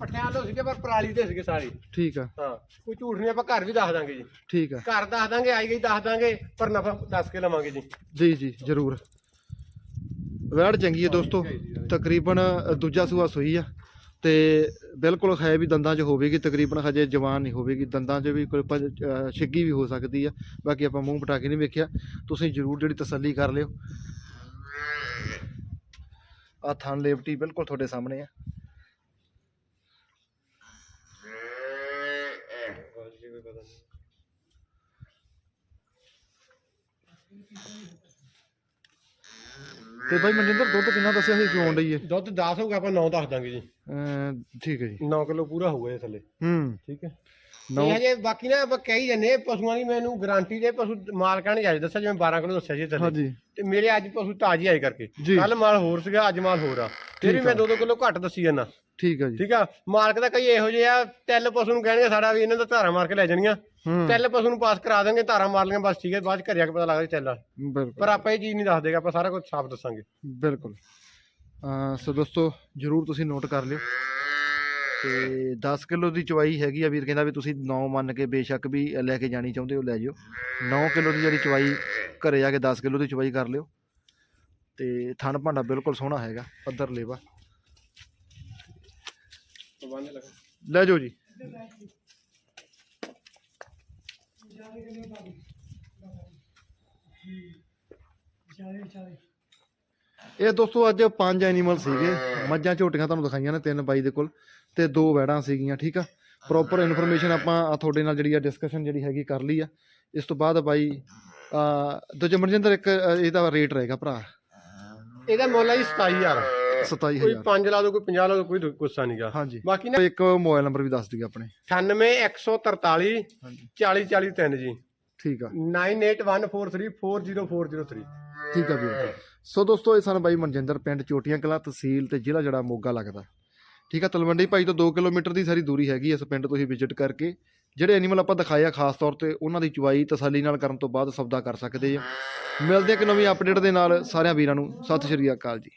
ਪੱਠਿਆਂ ਤੋਂ ਸੀਗੇ ਪਰ ਪਰਾਲੀ ਦੇ ਸੀਗੇ ਸਾਰੇ ਠੀਕ ਆ। ਹਾਂ ਕੋਈ ਝੂਠ ਨਹੀਂ ਆਪਾਂ ਘਰ ਵੀ ਦੱਸ ਦਾਂਗੇ ਜੀ। ਠੀਕ ਆ। ਘਰ ਦੱਸ ਦਾਂਗੇ ਆਈ ਗਈ ਦੱਸ ਦਾਂਗੇ ਪਰ ਨਫਾ ਦੱਸ ਕੇ ਲਵਾਂਗੇ ਜੀ। ਜੀ ਜੀ ਜਰੂਰ। ਵੈੜ ਚੰਗੀ ਹੈ ਦੋਸਤੋ। ਤਕਰੀਬਨ ਦੂਜਾ ਸੂਆ ਸੂਈ ਆ। ਤੇ ਬਿਲਕੁਲ ਹੈ ਵੀ ਦੰਦਾਂ 'ਚ ਹੋਵੇਗੀ ਤਕਰੀਬਨ ਹਜੇ ਜਵਾਨ ਨਹੀਂ ਹੋਵੇਗੀ। ਦੰਦਾਂ 'ਚ ਵੀ ਕੋਈ ਛਿੱਗੀ ਵੀ ਹੋ ਸਕਦੀ ਆ। ਬਾਕੀ ਆਪਾਂ ਮੂੰਹ ਪਟਾ ਕੇ ਨਹੀਂ ਵੇਖਿਆ। ਤੁਸੀਂ ਜਰੂਰ ਜਿਹੜੀ ਤਸੱਲੀ ਕਰ ਲਿਓ। ਆ ਥਣ ਲੇਵਟੀ ਬਿਲਕੁਲ ਤੁਹਾਡੇ ਸਾਹਮਣੇ ਆ। ਤੇ ਬਾਈ ਮਨਜਿੰਦਰ ਦੁੱਧ ਕਿੰਨਾ ਦੱਸਿਆ ਸੀ ਚੋਣ ਲਈ ਦੁੱਧ 10 ਹੋਊਗਾ ਆਪਾਂ 9 ਦੱਸ ਦਾਂਗੇ ਜੀ। ਠੀਕ ਹੈ ਜੀ। 9 ਕਿਲੋ ਪੂਰਾ ਹੋਊਗਾ ਇਹ ਥੱਲੇ। ਹੂੰ। ਠੀਕ ਹੈ। ਨੌ ਇਹ ਹਜੇ ਬਾਕੀ ਨਾ ਆਪਾਂ ਕਹੀ ਜੰਨੇ ਪਸ਼ੂਆਂ ਦੀ ਮੈਨੂੰ ਗਾਰੰਟੀ ਦੇ ਪਸ਼ੂ ਮਾਲਕਾਂ ਨੇ ਅੱਜ ਦੱਸਿਆ ਜਿਵੇਂ 12 ਕਿਲੋ ਦੱਸਿਆ ਥੱਲੇ ਹਾਂਜੀ। ਤੇ ਮੇਰੇ ਅੱਜ ਪਸ਼ੂ ਤਾਜ਼ੀ ਆਏ ਕਰਕੇ। ਜੀ। ਕੱਲ ਮਾਲ ਹੋਰ ਸੀਗਾ ਅੱਜ ਮਾਲ ਹੋਰ ਆ। ਫਿਰ ਵੀ ਮੈਂ 2-2 ਕਿਲੋ ਘੱਟ ਦੱਸੀ ਜਾਂਦਾ। ਠੀਕ ਹੈ ਜੀ। ਠੀਕ ਆ? ਮਾਲਕ ਦਾ ਕਈ ਇਹੋ ਜਿਹੇ ਆ ਪਸ਼ੂ ਨੂੰ ਕਹਿਣਗੇ ਸਾਡਾ ਵੀ ਇਹਨਾਂ ਦਾ ਧਾਰਾ ਮਾਰ ਕੇ ਲੈ ਜਾਣੀਆਂ। ਹੂੰ। ਪਸ਼ੂ ਨੂੰ ਪਾਸ ਕਰਾ ਦੇਣਗੇ ਧਾਰਾ ਮਾਰ ਲਈਆਂ ਬਸ ਠੀਕ ਹੈ ਬਾਅਦ ਚ ਘਰੇ ਆ ਕੇ ਪਤਾ ਲੱਗਦਾ ਚੱਲ ਬਿਲਕੁਲ। ਪਰ ਆਪਾਂ ਇਹ ਚੀਜ਼ ਨਹੀਂ ਦੱਸ ਦੇਗਾ ਆਪਾਂ ਸਾਰਾ ਕੁਝ ਸਾਫ਼ ਦੱਸਾਂਗੇ। ਬਿਲਕੁਲ। ਅਹ ਸੋ ਦੋਸਤੋ ਜਰੂਰ ਤੁਸੀਂ ਨੋਟ ਕਰ ਲਿਓ। ਤੇ 10 ਕਿਲੋ ਦੀ ਚਵਾਈ ਹੈਗੀ ਆ ਵੀਰ, ਕਹਿੰਦਾ ਵੀ ਤੁਸੀਂ 9 ਮੰਨ ਕੇ ਬੇਸ਼ੱਕ ਵੀ ਲੈ ਕੇ ਜਾਣੀ ਚਾਹੁੰਦੇ ਹੋ, ਲੈ ਜਿਓ। 9 ਕਿਲੋ ਦੀ ਜਿਹੜੀ ਚਵਾਈ ਘਰੇ ਜਾ ਕੇ 10 ਕਿਲੋ ਦੀ ਚਵਾਈ ਕਰ ਲਿਓ। ਤੇ ਥਣ ਭਾਂਡਾ ਬਿਲਕੁਲ ਸੋਹਣਾ ਹੈਗਾ, ਪੱਧਰ ਲੇਵਾ। ਲੈ ਜਾਓ ਜੀ। ਇਹ ਦੋਸਤੋ ਅੱਜ ਪੰਜ ਐਨੀਮਲ ਸੀਗੇ। ਮੱਝਾਂ ਝੋਟੀਆਂ ਤੁਹਾਨੂੰ ਦਿਖਾਈਆਂ ਨੇ ਤਿੰਨ ਬਾਈ ਦੇ ਕੋਲ ਤੇ ਦੋ ਵੈੜਾਂ ਸੀਗੀਆਂ ਠੀਕ ਆ? ਪ੍ਰੋਪਰ ਇਨਫੋਰਮੇਸ਼ਨ ਆਪਾਂ ਤੁਹਾਡੇ ਨਾਲ ਜਿਹੜੀ ਆ ਡਿਸਕਸ਼ਨ ਜਿਹੜੀ ਹੈਗੀ ਕਰ ਲਈ ਆ। ਇਸ ਤੋਂ ਬਾਅਦ ਬਾਈ ਆ ਦੂਜੇ ਮਨਜਿੰਦਰ ਇੱਕ ਇਹਦਾ ਰੇਟ ਰਹੇਗਾ ਭਰਾ। ਇਹਦਾ ਮੁੱਲ ਹੈ ਜੀ 27000 ਕੋਈ 27000 5 ਲਾ ਦੋ ਕੋਈ 50 ਲਾ ਦੋ ਕੋਈ ਗੁੱਸਾ ਨਹੀਂਗਾ ਹਾਂਜੀ। ਬਾਕੀ ਨਾ ਇੱਕ ਮੋਬਾਈਲ ਨੰਬਰ ਵੀ ਦੱਸ ਦਈਏ ਆਪਣੇ। 98143 ਹਾਂਜੀ। 40403 ਜੀ। ਠੀਕ ਆ। 9814340403 ਠੀਕ ਆ ਵੀਰ। ਸੋ ਦੋਸਤੋ, ਇਹ ਸਨ ਬਾਈ ਮਨਜਿੰਦਰ ਪਿੰਡ ਚੋਟੀਆਂ ਕਲਾਂ, ਤਹਿਸੀਲ ਤੇ ਜ਼ਿਲ੍ਹਾ ਜਿਹੜਾ ਮੋਗਾ ਲੱਗਦਾ। ਠੀਕ ਆ, ਤਲਵੰਡੀ ਭਾਈ ਤੋਂ 2 ਕਿਲੋਮੀਟਰ ਦੀ ਸਾਰੀ ਦੂਰੀ ਹੈਗੀ ਇਸ ਪਿੰਡ ਤੁਸੀਂ ਵਿਜ਼ਿਟ ਕਰਕੇ। ਜਿਹੜੇ ਐਨੀਮਲ ਆਪਾਂ ਦਿਖਾਏ ਆ ਖਾਸ ਤੌਰ ਤੇ, ਉਹਨਾਂ ਦੀ ਚੁਆਈ ਤਸੱਲੀ ਨਾਲ ਕਰਨ ਤੋਂ ਬਾਅਦ ਸੌਦਾ ਕਰ ਸਕਦੇ ਆ। ਮਿਲਦੇ ਆ ਇੱਕ ਨਵੀਂ ਅਪਡੇਟ ਦੇ ਨਾਲ, ਸਾਰਿਆਂ ਵੀਰਾਂ ਨੂੰ, ਸਤਿ ਸ਼੍ਰੀ ਅਕਾਲ ਜੀ।